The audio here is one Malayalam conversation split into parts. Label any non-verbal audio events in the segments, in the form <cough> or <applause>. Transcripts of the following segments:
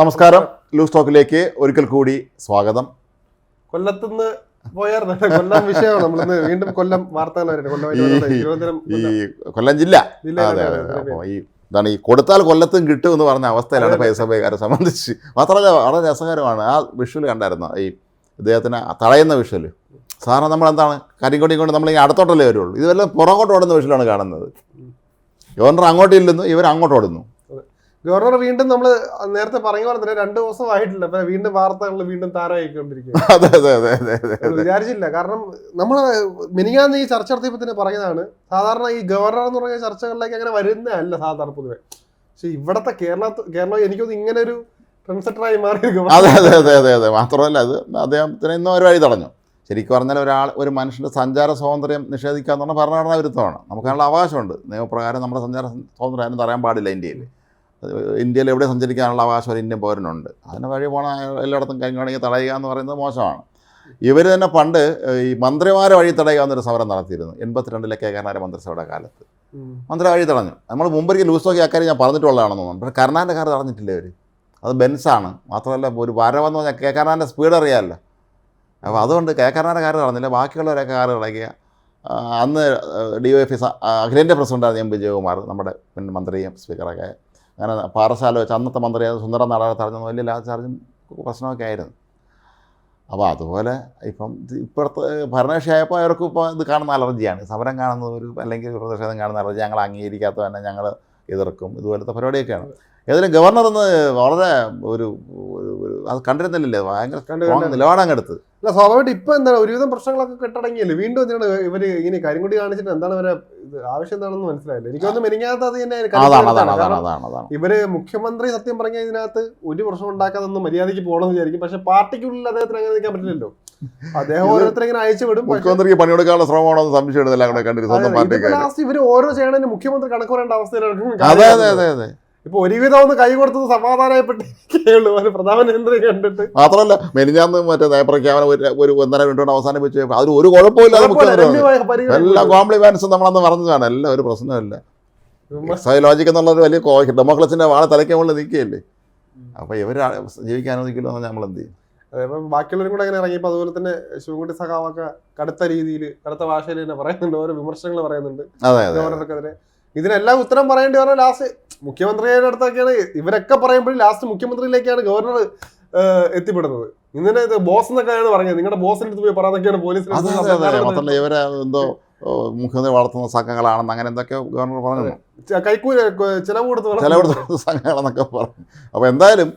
നമസ്കാരം. ലൂസ് ടോക്കിലേക്ക് ഒരിക്കൽ കൂടി സ്വാഗതം. കൊല്ലത്തുനിന്ന് പോയായിരുന്നു കൊല്ലം വിഷയമാണ്. നമ്മളിന്ന് വീണ്ടും കൊല്ലം ഈ കൊല്ലം. ജില്ല. ഇതാണ് അതെ അതെ അപ്പോൾ ഈ എന്താണ് ഈ കൊടുത്താൽ കൊല്ലത്തും കിട്ടും എന്ന് പറഞ്ഞ അവസ്ഥയിലാണ്. പൈസക്കാരെ സംബന്ധിച്ച്. മാത്രമല്ല വളരെ രസകരമാണ്. ആ വിഷ്വൽ കണ്ടായിരുന്നു? ഈ ഇദ്ദേഹത്തിന് തടയുന്ന വിഷ്വൽ സാറിന് നമ്മൾ എന്താണ് കരിങ്കൊടി കൊണ്ട് നമ്മൾ ഈ അടുത്തോട്ടല്ലേ വരുള്ളൂ. ഇത് വല്ല പുറകോട്ട് ഓടുന്ന വിഷ്വലാണ് കാണുന്നത്. ഗവർണർ അങ്ങോട്ട് ഇല്ലെന്നു ഇവർ അങ്ങോട്ട് ഓടുന്നു. ഗവർണർ വീണ്ടും നമ്മൾ നേരത്തെ പറഞ്ഞ പോലെ തന്നെ രണ്ടു ദിവസം ആയിട്ടില്ല അപ്പൊ വീണ്ടും വാർത്തകൾ വീണ്ടും താരമായിക്കൊണ്ടിരിക്കുക <laughs> അതെ അതെ അതെ അതെ അതെ വിചാരിച്ചില്ല. കാരണം നമ്മൾ മിനിങ്ങാന്ന് ഈ ചർച്ച നടത്തിയപ്പോൾ തന്നെ പറഞ്ഞതാണ് സാധാരണ ഈ ഗവർണർ എന്ന് പറഞ്ഞ ചർച്ചകളിലേക്ക് അങ്ങനെ വരുന്നതല്ല സാധാരണ പൊതുവെ. പക്ഷെ ഇവിടത്തെ കേരള കേരളം എനിക്കൊന്നും ഇങ്ങനെ ഒരു ട്രെൻസെറ്ററായി മാറി അതെ അതെ അതെ അതെ അതെ. മാത്രമല്ല അത് അദ്ദേഹത്തിന് ഇന്നും ഒരു വഴി തടഞ്ഞു. ശരിക്കും പറഞ്ഞാൽ ഒരാൾ ഒരു മനുഷ്യന്റെ സഞ്ചാര സ്വാതന്ത്ര്യം നിഷേധിക്കുക എന്ന് പറഞ്ഞാൽ ഭരണഘടനാ വിരുദ്ധമാണ് നമുക്കതിനുള്ള അവകാശമുണ്ട്. നിയമപ്രകാരം നമ്മുടെ സഞ്ചാര സ്വാതന്ത്ര്യം ആരും തടയാൻ പാടില്ല ഇന്ത്യയിൽ. ഇന്ത്യയിൽ എവിടെ സഞ്ചരിക്കാനുള്ള അവകാശം ഒരു ഇന്ത്യൻ പൗരനുണ്ട്. അതിന് വഴി പോണ എല്ലായിടത്തും കഴിഞ്ഞാണെങ്കിൽ തടയുക എന്ന് പറയുന്നത് മോശമാണ്. ഇവർ തന്നെ പണ്ട് ഈ മന്ത്രിമാരെ വഴി തടയുക എന്നൊരു സമരം നടത്തിയിരുന്നു. എൺപത്തിരണ്ടിലെ കെ. കരുണാകരൻ മന്ത്രിസഭയുടെ കാലത്ത്. മന്ത്രി വഴി തടഞ്ഞു. നമ്മൾ മുമ്പൊരിക്കൽ ലൂസ് നോക്കി അക്കാര്യം ഞാൻ പറഞ്ഞിട്ടുള്ളതാണെന്ന് തോന്നുന്നു. പക്ഷേ കർണാടകക്കാർ തടഞ്ഞിട്ടില്ല അവർ അത് ബെൻസാണ്. മാത്രമല്ല ഒരു വരവെന്ന് പറഞ്ഞാൽ കെ. കരുണാകരന്റെ സ്പീഡ് അറിയാമല്ലോ. അപ്പോൾ അതുകൊണ്ട് കെ. കരുണാകരക്കാർ തടഞ്ഞില്ല ബാക്കിയുള്ളവരൊക്കെ കാർ ഇളകിയ അന്ന് ഡി ഒ എഫ് അഖിലേന്ത്യാ പ്രസിഡന്റായിരുന്നു എം. വിജയകുമാർ നമ്മുടെ മുൻ മന്ത്രിയും സ്പീക്കറൊക്കെ അങ്ങനെ പാറശാല വെച്ച് അന്നത്തെ മന്ത്രി സുന്ദര നാടാർ തടഞ്ഞു വലിയ ചാർജും പ്രശ്നമൊക്കെ ആയിരുന്നു. അപ്പോൾ അതുപോലെ ഇപ്പം ഇപ്പോഴത്തെ ഭരണകക്ഷിയായപ്പോൾ അവർക്കും ഇപ്പോൾ ഇത് കാണുന്ന അലർജിയാണ്. സമരം കാണുന്നവർ ഒരു അല്ലെങ്കിൽ പ്രതിഷേധം കാണുന്ന അലർജി ഞങ്ങൾ അംഗീകരിക്കാത്ത തന്നെ ഞങ്ങൾ എതിർക്കും. ഇതുപോലത്തെ പരിപാടിയൊക്കെയാണ്. ഏതായാലും ഗവർണർ എന്ന് വളരെ ഒരു അത് കണ്ടിരുന്നില്ലല്ലേ ഭയങ്കര നിലപാടാണ് strong കണ്ടു. നിലപാട് അങ്ങ് എടുത്ത് അല്ല സ്വാഭാവികമായിട്ട് ഇപ്പൊ എന്താണ് ഒരുവിധം പ്രശ്നങ്ങളൊക്കെ കെട്ടടങ്ങിയല്ലേ? വീണ്ടും എന്തിനാണ് ഇവർ ഇങ്ങനെ കരിങ്കുടി കാണിച്ചിട്ട് എന്താണ് ഇവരെ ആവശ്യം എന്താണെന്ന് മനസ്സിലായില്ല. എനിക്കൊന്നും മെനിങ്ങാത്ത അത് തന്നെ ഇവർ മുഖ്യമന്ത്രി സത്യം പറഞ്ഞ ഇതിനകത്ത് ഒരു പ്രശ്നം ഉണ്ടാക്കാതെ ഒന്ന് മര്യാദയ്ക്ക് പോകണമെന്ന് വിചാരിക്കും. പക്ഷെ പാർട്ടിക്കുള്ളിൽ അദ്ദേഹത്തിന് അങ്ങനെ നിൽക്കാൻ പറ്റില്ലല്ലോ. അദ്ദേഹം ഓരോരുത്തരെ ഇങ്ങനെ അയച്ചു വിടും. മുഖ്യമന്ത്രിക്ക് പണിയെടുക്കാനുള്ള ശ്രമമാണോ എന്ന് പാർട്ടിക്കാർ ലാസ്റ്റ് ഇവർ ഓരോ ചെയ്യണതിന് മുഖ്യമന്ത്രി കണക്ക് പറയേണ്ട അവസ്ഥയിലാണ് അതെ അതെ അതെ. ഇപ്പൊ ഒരുവിധം ഒന്ന് കൈ കൊടുത്തത് സമാധാനപ്പെട്ടിരിക്കുകയുള്ളൂ ഒരു പ്രധാനമന്ത്രി കണ്ടിട്ട്. മാത്രമല്ല മെനിഞ്ഞാന്ന് മറ്റേ നയപ്രഖ്യാപനം ഒരു ഒന്നര മിനിറ്റോട് അവസാനം വെച്ച് അതിൽ ഒരു കുഴപ്പമില്ല അത് കുഴപ്പമില്ല, മുഖ്യമന്ത്രി പറഞ്ഞു. രമ്യമായ എല്ലാ കോംപ്ലിമെന്റ്സും നമ്മളന്ന് പറഞ്ഞതാണ് എല്ലാം ഒരു പ്രശ്നമില്ല സൈലോജിക് എന്നുള്ളൊരു വലിയ ഡെമോക്രസിന്റെ വാള തലയ്ക്ക് മുകളിൽ നിൽക്കുകയല്ലേ? അപ്പൊ ഇവർ ജീവിക്കാൻ അനുവദിക്കില്ല എന്ന് നമ്മൾ എന്ത് ചെയ്യും അതേപോലെ ബാക്കിയുള്ളവരും കൂടെ അങ്ങനെ ഇറങ്ങിയപ്പോൾ അതുപോലെ തന്നെ ശിവൻകുട്ടി സഖാവൊക്കെ കടുത്ത രീതിയിൽ കടുത്ത ഭാഷയിൽ തന്നെ പറയുന്നുണ്ട്. ഓരോ വിമർശനങ്ങൾ പറയുന്നുണ്ട്. അതെ അതെ. ഗവർണർക്കെതിരെ. ഇതിനെല്ലാം ഉത്തരം പറയേണ്ടി പറഞ്ഞാൽ ലാസ്റ്റ് മുഖ്യമന്ത്രിയുടെ അടുത്തൊക്കെയാണ്. ഇവരൊക്കെ പറയുമ്പോഴും ലാസ്റ്റ് മുഖ്യമന്ത്രിയിലേക്കാണ് ഗവർണർ എത്തിപ്പെടുന്നത്. ഇന്നലെ ഇത് ബോസ് എന്നൊക്കെയാണ് പറഞ്ഞത്. നിങ്ങളുടെ ബോസിന്റെ അടുത്ത് പോയി പറയാതൊക്കെയാണ് പോലീസിന് ഇവരെ എന്തോ മുഖ്യമന്ത്രി വളർത്തുന്ന സംഘങ്ങളാണെന്ന് അങ്ങനെ എന്തൊക്കെയോ ഗവർണർ പറഞ്ഞു കൈക്കൂലി ചിലവ് കൊടുത്ത് സംഘങ്ങളെന്നൊക്കെ പറഞ്ഞു. അപ്പോൾ എന്തായാലും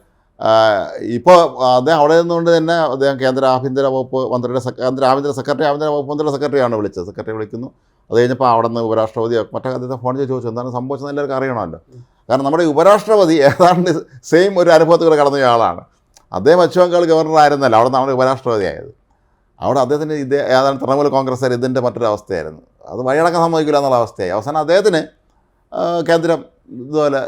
ഇപ്പോൾ അദ്ദേഹം അവിടെ നിന്നുകൊണ്ട് തന്നെ അദ്ദേഹം കേന്ദ്ര ആഭ്യന്തര വകുപ്പ് മന്ത്രിയുടെ കേന്ദ്ര ആഭ്യന്തര സെക്രട്ടറി ആഭ്യന്തര വകുപ്പ് മന്ത്രിയുടെ സെക്രട്ടറിയാണ് വിളിച്ചത്. സെക്രട്ടറി വിളിക്കുന്നു. അത് കഴിഞ്ഞപ്പോൾ അവിടെ നിന്ന് ഉപരാഷ്ട്രപതി മറ്റേ അദ്ദേഹത്തെ ഫോൺ ചെയ്ത് ചോദിച്ചു എന്താണ് സംഭവിച്ചത് എല്ലാവർക്കും അറിയണമല്ലോ. കാരണം നമ്മുടെ ഉപരാഷ്ട്രപതി ഏതാണ്ട് സെയിം ഒരു അനുഭവത്തിൽ കടന്ന ആളാണ്. അദ്ദേഹം പശ്ചിമ ബംഗാൾ ഗവർണർ ആയിരുന്നല്ലോ അവിടെ നിന്നാണ് ഉപരാഷ്ട്രപതി ആയത് അവിടെ അദ്ദേഹത്തിന് ഇത് ഏതാണ് തൃണമൂൽ കോൺഗ്രസ് ഇതിന്റെ മറ്റൊരു അവസ്ഥയായിരുന്നു. അത് വഴിയടക്കം സമ്മതിക്കില്ല എന്നുള്ള അവസ്ഥയായി. അവസാനം അദ്ദേഹത്തിന് കേന്ദ്രം ഇതുപോലെ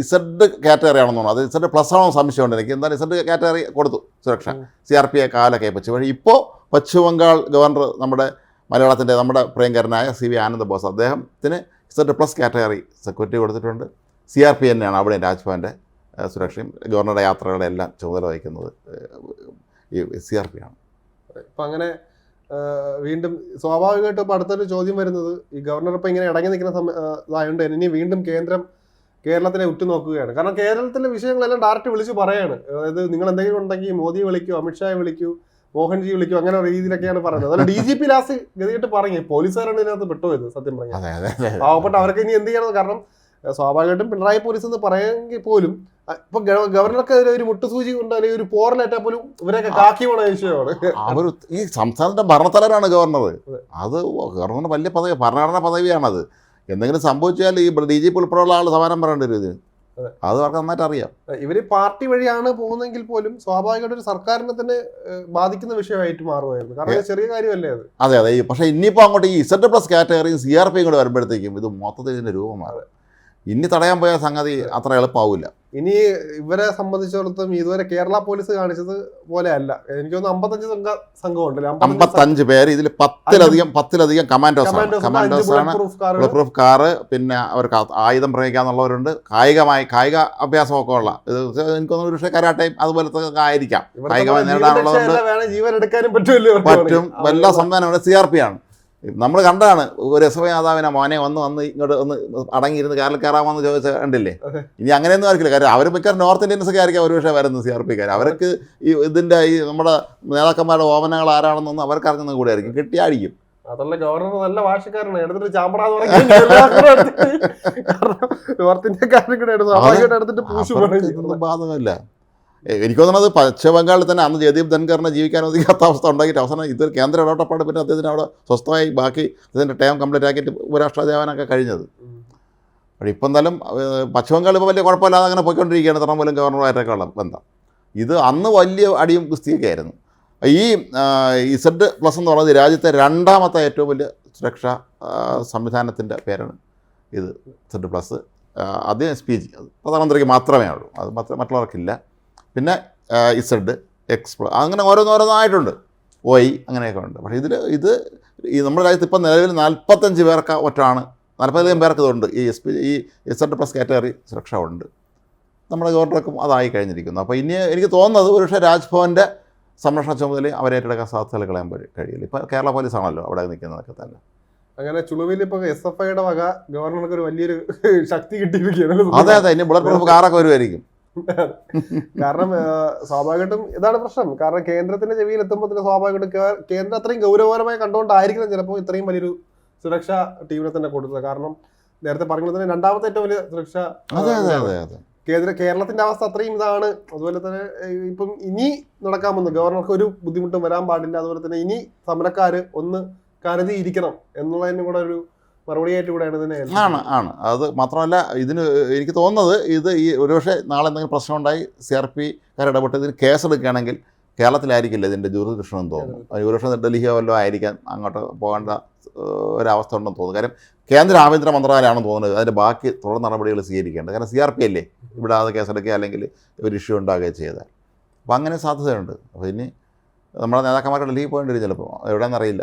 ഇസഡ് കാറ്റഗറി ആണെന്ന് തോന്നുന്നു. അത് ഇസഡ് പ്ലസ് ആണോ സംശയമുണ്ട് എനിക്ക്. എന്തായാലും ഇസഡ് കാറ്റഗറി കൊടുത്തു സുരക്ഷ. സി ആർ പി എ കാലൊക്കെ വെച്ച്. പക്ഷേ ഇപ്പോൾ പശ്ചിമ ബംഗാൾ ഗവർണർ നമ്മുടെ മലയാളത്തിന്റെ നമ്മുടെ പ്രിയങ്കരനായ സി വി ആനന്ദ ബോസ്. അദ്ദേഹത്തിന് ഇസറ്റ് പ്ലസ് കാറ്റഗറി സെക്യൂരിറ്റി കൊടുത്തിട്ടുണ്ട്. സി ആർ പി എന്നെയാണ് അവിടെ രാജ്ഭവന്റെ സുരക്ഷയും ഗവർണറുടെ യാത്രകളുടെ എല്ലാം ചുമതല വഹിക്കുന്നത് ഈ സി ആർ പി ആണ്. ഇപ്പം അങ്ങനെ വീണ്ടും സ്വാഭാവികമായിട്ടും ഇപ്പോൾ അടുത്തൊരു ചോദ്യം വരുന്നത് ഈ ഗവർണർ ഇപ്പം ഇങ്ങനെ ഇടങ്ങി നിൽക്കുന്ന സമയ ഇതായതുകൊണ്ട് ഇനി വീണ്ടും കേന്ദ്രം കേരളത്തിനെ ഉറ്റുനോക്കുകയാണ്. കാരണം കേരളത്തിലെ വിഷയങ്ങളെല്ലാം ഡയറക്റ്റ് വിളിച്ച് പറയാണ്. അതായത് നിങ്ങൾ എന്തെങ്കിലും ഉണ്ടെങ്കിൽ മോദിയെ വിളിക്കൂ അമിത്ഷായെ വിളിക്കൂ മോഹൻജി വിളിക്കും അങ്ങനെ രീതിയിലൊക്കെയാണ് പറയുന്നത്. അതുപോലെ ഡി ജി പി ലാസ്റ്റ് ഗതിയിട്ട് പറഞ്ഞു പോലീസുകാരാണ് ഇതിനകത്ത് പെട്ടുപോയത് സത്യം പറഞ്ഞാൽ. അതെ അതെ അതെ പാവപ്പെട്ട അവർക്ക് ഇനി എന്ത് ചെയ്യണം? കാരണം സ്വാഭാവികമായിട്ടും പിണറായി പോലീസ് എന്ന് പറയുമെങ്കിൽ പോലും ഇപ്പൊ ഗവർണർക്ക് ഗവർണർക്കെതിരെ ഒരു മുട്ടുസൂചി കൊണ്ട് അല്ലെങ്കിൽ ഒരു പോറിലേറ്റാൽ പോലും ഇവരൊക്കെ കാക്കി പോണ വിഷയമാണ്. അവർ ഈ സംസ്ഥാനത്തെ ഭരണത്തലവരാണ് ഗവർണർ. അത്. ഗവർണറിന് വലിയ പദവി ഭരണഘടനാ പദവിയാണത്. എന്തെങ്കിലും സംഭവിച്ചാൽ ഈ ഡി ജി പി ഉൾപ്പെടെയുള്ള ആൾ സമാനം പറയേണ്ടി വരും ഇതിന്. അതെ. അവർക്ക് നന്നായിട്ട് അറിയാം. ഇവർ പാർട്ടി വഴിയാണ് പോകുന്നതെങ്കിൽ പോലും സ്വാഭാവികമായിട്ട് ഒരു സർക്കാരിനെ തന്നെ ബാധിക്കുന്ന വിഷയമായിട്ട് മാറുമായിരുന്നു. കാരണം ചെറിയ കാര്യമല്ലേ അത്? അതെ അതെ. പക്ഷേ ഇനിയിപ്പോൾ അങ്ങോട്ട് ഈ ഇസഡ് പ്ലസ് കാറ്റഗറിയും സി ആർ പിയും കൂടെ വരുമ്പോഴത്തേക്കും ഇത് മൊത്തത്തിൽ ഇതിന്റെ രൂപം മാറും. ഇനി തടയാൻ പോയ സംഗതി അത്ര എളുപ്പമാവില്ല ഇനി ഇവരെ സംബന്ധിച്ചിടത്തോളം ഇതുവരെ കേരള പോലീസ് കാണിച്ചത് പോലെ അല്ല. എനിക്ക് തോന്നുന്നു അമ്പത്തഞ്ച് സംഘ സംഘം ഉണ്ടല്ലേ അമ്പത്തഞ്ച് പേര് ഇതിൽ പത്തിലധികം പത്തിലധികം കമാൻഡോസ് ആണ്. കമാൻഡോസ് ആണ്. പ്രൂഫ് കാർ പിന്നെ അവർക്ക് ആയുധം പ്രയോഗിക്കാന്നുള്ളവരുണ്ട് കായികമായി കായിക അഭ്യാസമൊക്കെ ഉള്ള. ഇത് എനിക്ക് തോന്നുന്നു ഒരു പക്ഷേ കരാട്ടയും അതുപോലത്തെ ആയിരിക്കാം. കായികമായി നേരിടാനുള്ളതുകൊണ്ട് പറ്റും. എല്ലാ സംവിധാനം സി ആർ പി ആണ്. നമ്മൾ കണ്ടതാണ് ഒരു എസ് എഫ് യാദവിനെ മോനെ വന്ന് വന്ന് ഇങ്ങോട്ട് ഒന്ന് അടങ്ങിയിരുന്ന് കാറിൽ കയറാമെന്ന് ചോദിച്ച കണ്ടില്ലേ. ഇനി അങ്ങനെയൊന്നും ആയിരിക്കില്ല കാര്യം അവർ മിക്കവാറും നോർത്ത് ഇന്ത്യൻസ് ഒക്കെ ആയിരിക്കും ഒരുപക്ഷെ വരുന്നത് സി ആർ പിക്കാർ. അവർക്ക് ഈ ഇതിന്റെ ഈ നമ്മുടെ നേതാക്കന്മാരുടെ ഓമനകൾ ആരാണെന്നൊന്നും അവർക്ക് അറിഞ്ഞൊന്നും കൂടെ ആയിരിക്കും. കിട്ടിയാടിക്കും അതല്ല ഗവർണർ നല്ല വാശിക്കാരനാണ്. എടുത്തിട്ട് കാരണം നോർത്ത് ഇന്ത്യക്കാരൻ കൂടെ എടുത്തിട്ട് പൂശു ബാധകമല്ല. എനിക്ക് തോന്നുന്നത് പശ്ചിമ ബംഗാളിൽ തന്നെ അന്ന് ജയദീപ് ധൻഖറിനെ ജീവിക്കാൻ ഒതുക്കാത്ത അവസ്ഥ ഉണ്ടാക്കിയിട്ട് അവസാനം ഇതൊരു കേന്ദ്ര ഇടപെട്ടപ്പാട് പിന്നെ അദ്ദേഹത്തിന് അവിടെ സ്വസ്ഥമായി ബാക്കി അദ്ദേഹത്തിന്റെ ടൈം കംപ്ലീറ്റ് ആക്കിയിട്ട് ഉപരാഷ്ട്രദേവനൊക്കെ കഴിഞ്ഞത്. പക്ഷേ ഇപ്പം എന്തായാലും പശ്ചിമ ബംഗാൾ ഇപ്പോൾ വലിയ കുഴപ്പമില്ലാതെ അങ്ങനെ പോയിക്കൊണ്ടിരിക്കുകയാണ് തൃണമൂലം ഗവർണറുമായിട്ടൊക്കെ ഉള്ള ബന്ധം. ഇത് അന്ന് വലിയ അടിയും കുസ്തിയൊക്കെ ആയിരുന്നു. ഈ ഇസഡ് പ്ലസ് എന്ന് പറയുന്നത് രാജ്യത്തെ രണ്ടാമത്തെ ഏറ്റവും വലിയ സുരക്ഷാ സംവിധാനത്തിന്റെ പേരാണ് ഇത് ഇസഡ് പ്ലസ് അത് സ്പീച്ച് പ്രധാനമന്ത്രിക്ക് മാത്രമേ ഉള്ളൂ. അത് മറ്റ് മറ്റുള്ളവർക്കില്ല. പിന്നെ ഇസഡ് എക്സ് പ്ലസ് അങ്ങനെ ഓരോന്നോരോന്നായിട്ടുണ്ട്. ഒയ് അങ്ങനെയൊക്കെ ഉണ്ട് പക്ഷേ ഇതിൽ ഇത് ഈ നമ്മുടെ രാജ്യത്ത് ഇപ്പം നിലവിൽ നാൽപ്പത്തഞ്ച് പേർക്ക് ഒറ്റാണ് നാൽപ്പതിലധികം പേർക്ക് ഇതുണ്ട്. ഈ എസ് പി ഈ എസ് പ്ലസ് കാറ്റഗറി സുരക്ഷ ഉണ്ട്. നമ്മുടെ ഗവർണർക്കും അതായി കഴിഞ്ഞിരിക്കുന്നു. അപ്പോൾ ഇനി എനിക്ക് തോന്നുന്നത് ഒരുപക്ഷെ രാജ്ഭവന്റെ സംരക്ഷണ ചുമതല അവരെ ഏറ്റെടുക്കാൻ സാധ്യതകൾ കളയാൻ കഴിയില്ല. ഇപ്പോൾ കേരള പോലീസാണല്ലോ അവിടെ നിൽക്കുന്നതൊക്കെ തന്നെ. അങ്ങനെ ചുളുവിൽ ഇപ്പോൾ എസ് എഫ് ഐയുടെ വക ഗവർണർക്ക് ഒരു വലിയൊരു ശക്തി കിട്ടിയിരിക്കുകയാണ്. അതെ അതെ. ഇനി ബുള്ളറ്റ് പ്രൂഫ് കാറൊക്കെ വരുമായിരിക്കും <laughs> കാരണം സ്വാഭാവികമായിട്ടും ഇതാണ് പ്രശ്നം. കാരണം കേന്ദ്രത്തിന്റെ ചെവിയിൽ എത്തുമ്പോൾ തന്നെ സ്വാഭാവികമായിട്ടും കേന്ദ്രം അത്രയും ഗൗരവപരമായി കണ്ടുകൊണ്ടായിരിക്കണം ചിലപ്പോൾ ഇത്രയും വലിയൊരു സുരക്ഷ ടീമിനെ തന്നെ കൊടുത്തത് കാരണം നേരത്തെ പറഞ്ഞത് തന്നെ രണ്ടാമത്തെ ഏറ്റവും വലിയ സുരക്ഷ കേന്ദ്ര കേരളത്തിന്റെ അവസ്ഥ അത്രയും ഇതാണ്. അതുപോലെ തന്നെ ഇപ്പം ഇനി നടക്കാമെന്ന് ഗവർണർക്ക് ഒരു ബുദ്ധിമുട്ടും വരാൻ പാടില്ല. അതുപോലെ തന്നെ ഇനി സമരക്കാര് ഒന്ന് കരുതിയിരിക്കണം എന്നുള്ളതിനും കൂടെ ഒരു മറുപടിയായിട്ട് കൂടെയാണ് തന്നെ ആണ് ആണ്. അത് മാത്രമല്ല ഇതിന് എനിക്ക് തോന്നുന്നത് ഇത് ഈ ഒരുപക്ഷെ നാളെ എന്തെങ്കിലും പ്രശ്നം ഉണ്ടായി സി ആർ പി കാർ ഇടപെട്ട് ഇതിന് കേസെടുക്കുകയാണെങ്കിൽ കേരളത്തിലായിരിക്കില്ല ഇതിന്റെ ജൂറിഡിക്ഷൻ എന്ന് തോന്നുന്നു ഒരുപക്ഷെ ഡൽഹിയോ വല്ലതും ആയിരിക്കാൻ അങ്ങോട്ട് പോകേണ്ട ഒരവസ്ഥ ഉണ്ടെന്ന് തോന്നുന്നു. കാര്യം കേന്ദ്ര ആഭ്യന്തര മന്ത്രാലയമാണെന്ന് തോന്നുന്നത് അതിന്റെ ബാക്കി തുടർ നടപടികൾ സ്വീകരിക്കേണ്ടത്. കാരണം സി ആർ പി അല്ലേ ഇവിടെ അത് കേസെടുക്കുക അല്ലെങ്കിൽ ഒരു ഇഷ്യൂ ഉണ്ടാകുകയോ ചെയ്താൽ. അപ്പോൾ അങ്ങനെ സാധ്യതയുണ്ട്. അപ്പോൾ ഇനി നമ്മുടെ നേതാക്കന്മാർ ഡൽഹിയിൽ പോകേണ്ടി വരും ചിലപ്പോൾ എവിടെയെന്നറിയില്ല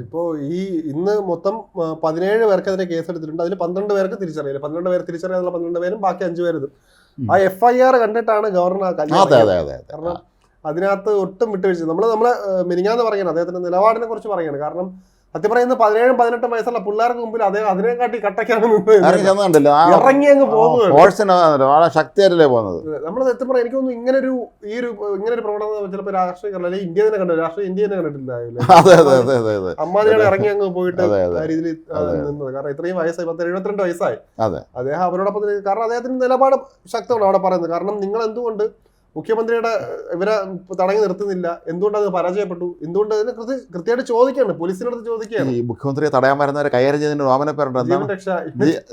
ഇപ്പോ ഈ ഇന്ന് മൊത്തം പതിനേഴ് കേസ് എടുത്തിട്ടുണ്ട് അതിൽ പന്ത്രണ്ട് പേർക്ക് തിരിച്ചറിയില്ല. പന്ത്രണ്ട് പേർ തിരിച്ചറിയാനുള്ള പന്ത്രണ്ട് പേരും ബാക്കി അഞ്ചു പേരും ആ എഫ് ഐ ആർ കണ്ടിട്ടാണ് ഗവർണർ അതെ അതെ അതെ അതെ. കാരണം അതിനകത്ത് ഒട്ടും വിട്ടുവീഴ്ച. നമ്മൾ നമ്മളെ മിനിങ്ങാന്ന് പറയണം അദ്ദേഹത്തിന്റെ നിലപാടിനെ കുറിച്ച് പറയണം കാരണം സത്യം പറയുന്ന പതിനേഴും പതിനെട്ടും വയസ്സുള്ള പിള്ളേർക്ക് മുമ്പിൽ അദ്ദേഹം അതിനെക്കാട്ടി കട്ടക്കാണ് ഇറങ്ങി അങ്ങ് പോകുന്നത് ശക്തിയായിട്ടല്ലേ പോകുന്നത്? നമ്മൾ സത്യം പറയാം എനിക്ക് തോന്നുന്നു ഇങ്ങനെ ഒരു ഈ ഒരു ഇങ്ങനെ ഒരു പ്രവണത ചിലപ്പോൾ രാഷ്ട്രീയ അല്ലെങ്കിൽ ഇന്ത്യ തന്നെ കണ്ടു രാഷ്ട്രീയ ഇന്ത്യ തന്നെ കണ്ടിട്ടില്ല. അതെ അതെ അതെ അതെ അതെ അമ്മാതിരിയാണ് ഇറങ്ങി അങ്ങ് പോയിട്ട് അതെ, അതെ. രീതിയിൽ നിന്നത്. കാരണം ഇത്രയും വയസ്സായി പത്ത് എഴുപത്തിരണ്ട് വയസ്സായി. അതെ. അദ്ദേഹം അവരോടൊപ്പം കാരണം അദ്ദേഹത്തിന്റെ നിലപാട് ശക്തമാണ് അവിടെ പറയുന്നത്. കാരണം നിങ്ങൾ എന്തുകൊണ്ട് മുഖ്യമന്ത്രിയുടെ ഇവരെ തടഞ്ഞു നിർത്തുന്നില്ല. എന്തുകൊണ്ട് അത് പരാജയപ്പെട്ടു? എന്തുകൊണ്ട് അതിന് കൃത്യ- കൃത്യമായിട്ട് ചോദിക്കുകയാണ്. പോലീസിനടുത്ത് ചോദിക്കുകയാണ്. ഈ മുഖ്യമന്ത്രിയെ തടയാൻ വരുന്നവരെ കൈകാര്യം ചെയ്തതിന് ഓമന പേരുടെ ജീവൻ രക്ഷ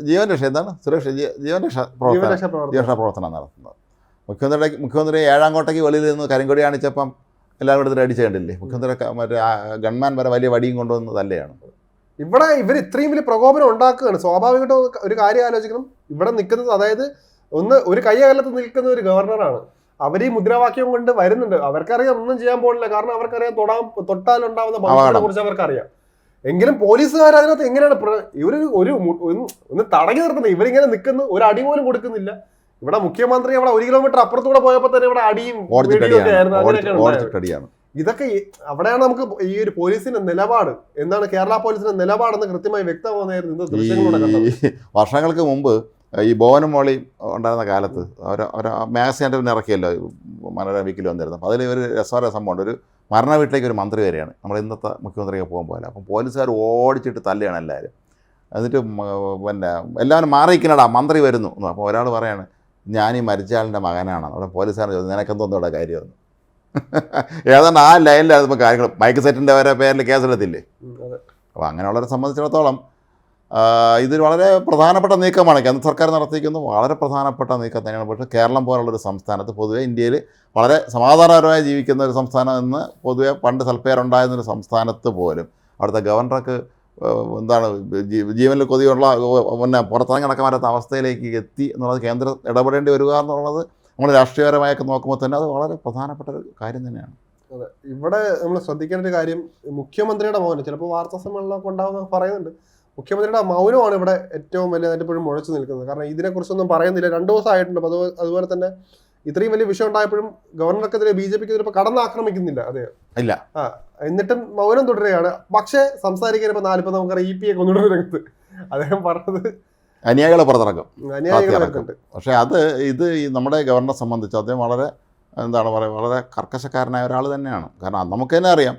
ജീവൻ രക്ഷ എന്താണ്? സുരക്ഷ ജീവൻ രക്ഷ പ്രവർത്തനം. പ്രവർത്തനം. നടത്തുന്നത്. മുഖ്യമന്ത്രിയുടെ മുഖ്യമന്ത്രി ഏഴാം കോട്ടയ്ക്ക് വെളിയിൽ നിന്ന് കരിങ്കൊടി കാണിച്ചപ്പം എല്ലാവരും എടുത്തിട്ട് അടിച്ചു കണ്ടില്ലേ മുഖ്യമന്ത്രി മറ്റേ ഗൺമാൻ വരെ വലിയ വടിയും കൊണ്ടുവന്ന് തന്നെയാണ്. ഇവിടെ ഇവർ ഇത്രയും വലിയ പ്രകോപനം ഉണ്ടാക്കുകയാണ്. സ്വാഭാവികമായിട്ടും ഒരു കാര്യം ആലോചിക്കണം. ഇവിടെ നിൽക്കുന്നത് അതായത് ഒന്ന് ഒരു കൈ അകലത്ത് നിൽക്കുന്ന ഒരു ഗവർണറാണ്. അവർ ഈ മുദ്രാവാക്യം കൊണ്ട് വരുന്നുണ്ട്. അവർക്കറിയാം ഒന്നും ചെയ്യാൻ പോകില്ല കാരണം അവർക്കറിയാം തൊടാൻ തൊട്ടാൽ ഉണ്ടാവുന്ന അപകടം. കുറിച്ച് അവർക്കറിയാം. എങ്കിലും പോലീസുകാർ അതിനകത്ത് എങ്ങനെയാണ് ഇവർ ഒരു ഒന്ന് തടഞ്ഞു നിർത്തുന്നത്. ഇവരിങ്ങനെ നിൽക്കുന്നു. ഒരു അടി പോലും കൊടുക്കുന്നില്ല. ഇവിടെ മുഖ്യമന്ത്രി അവിടെ ഒരു കിലോമീറ്റർ അപ്പുറത്തൂടെ പോയപ്പോൾ തന്നെ ഇവിടെ അടിയും ആയിരുന്നു. ഇതൊക്കെ അവിടെയാണ് നമുക്ക് ഈ ഒരു പോലീസിന്റെ നിലപാട്. എന്താണ് കേരള പോലീസിന്റെ നിലപാടെന്ന് കൃത്യമായി വ്യക്തമാകുന്നതായിരുന്നു ഈ വർഷങ്ങൾക്ക് മുമ്പ് ഈ ബോവനും മോളിയും ഉണ്ടായിരുന്ന കാലത്ത് അവർ അവർ മാഗസിന്റെ പിന്നെ ഇറക്കിയല്ലോ മനോരമ വീക്കിൽ വന്നിരുന്നു. അപ്പോൾ അതിൽ ഒരു രസകര സംഭവമുണ്ട്. ഒരു മരണ വീട്ടിലേക്ക് ഒരു മന്ത്രി വരികയാണ്. നമ്മൾ ഇന്നത്തെ മുഖ്യമന്ത്രിയൊക്കെ പോകാൻ പോലെ അപ്പം പോലീസുകാർ ഓടിച്ചിട്ട് തല്ലുകയാണ് എല്ലാവരും. എന്നിട്ട് പിന്നെ എല്ലാവരും മാറിയിരിക്കണടാ മന്ത്രി വരുന്നു എന്ന്. അപ്പോൾ ഒരാൾ പറയാണ് ഞാൻ ഈ മരിച്ചയാളിന്റെ മകനാണ്. അവിടെ പോലീസുകാരൻ ചോദിച്ചു നിനക്കെന്തോന്നും ഇവിടെ കാര്യമെന്ന് <laughs> ഏതാണ്ട് ആ ലൈനിലായിരുന്നു ഇപ്പോൾ കാര്യങ്ങൾ. മൈക്ക് സെറ്റിന്റെ വരെ പേരിൽ കേസെടുത്തില്ലേ എടുത്തില്ലേ? അപ്പോൾ അങ്ങനെയുള്ളവരെ സംബന്ധിച്ചിടത്തോളം ഇത് വളരെ പ്രധാനപ്പെട്ട നീക്കമാണ്. കേന്ദ്ര സർക്കാർ നടത്തിയിരിക്കുന്ന വളരെ പ്രധാനപ്പെട്ട നീക്കം തന്നെയാണ്. പക്ഷേ കേരളം പോലുള്ളൊരു സംസ്ഥാനത്ത് പൊതുവെ ഇന്ത്യയിൽ വളരെ സമാധാനപരമായി ജീവിക്കുന്ന ഒരു സംസ്ഥാനം എന്ന് പൊതുവെ പണ്ട് സൽപ്പേരുണ്ടായിരുന്ന ഒരു സംസ്ഥാനത്ത് പോലും അവിടുത്തെ ഗവർണർക്ക് എന്താണ് ജീവനിൽ കൊതിയുള്ള പിന്നെ പുറത്തിറങ്ങി നടക്കാൻ പറ്റാത്ത അവസ്ഥയിലേക്ക് എത്തി എന്നുള്ളത് കേന്ദ്രം ഇടപെടേണ്ടി വരിക എന്നുള്ളത് നമ്മൾ രാഷ്ട്രീയപരമായൊക്കെ നോക്കുമ്പോൾ തന്നെ അത് വളരെ പ്രധാനപ്പെട്ട ഒരു കാര്യം തന്നെയാണ്. ഇവിടെ നമ്മൾ ശ്രദ്ധിക്കേണ്ട ഒരു കാര്യം മുഖ്യമന്ത്രിയുടെ മൗനം ചിലപ്പോൾ വാർത്താ സമ്മേളനമൊക്കെ ഉണ്ടാവുന്ന പറയുന്നുണ്ട്. മുഖ്യമന്ത്രിയുടെ മൗനമാണ് ഇവിടെ ഏറ്റവും വലിയ ഇപ്പോഴും മുഴച്ചു നിൽക്കുന്നത്. കാരണം ഇതിനെക്കുറിച്ചൊന്നും പറയുന്നില്ല. രണ്ടു ദിവസം ആയിട്ടുണ്ട് അപ്പോൾ അതുപോലെ അതുപോലെ തന്നെ ഇത്രയും വലിയ വിഷയം ഉണ്ടായപ്പോഴും ഗവർണർക്കെതിരെ ബി ജെ പിക്ക് ഇപ്പോൾ കടന്നാക്രമിക്കുന്നില്ല അതെ. ഇല്ല. ആ എന്നിട്ടും മൗനം തുടരുകയാണ്. പക്ഷേ സംസാരിക്കാൻ ഇപ്പോൾ നാലിപ്പോൾ നമുക്കറിയാം ഇ പി എ കൊണ്ടുവരുന്ന രംഗത്ത് അദ്ദേഹം പറഞ്ഞത് അനുയായികളെ പുറത്തിറക്കും. പക്ഷേ അത് ഇത് ഈ നമ്മുടെ ഗവർണറെ സംബന്ധിച്ച് അദ്ദേഹം വളരെ എന്താണ് പറയുക വളരെ കർക്കശക്കാരനായ ഒരാൾ തന്നെയാണ്. കാരണം നമുക്ക് തന്നെ അറിയാം.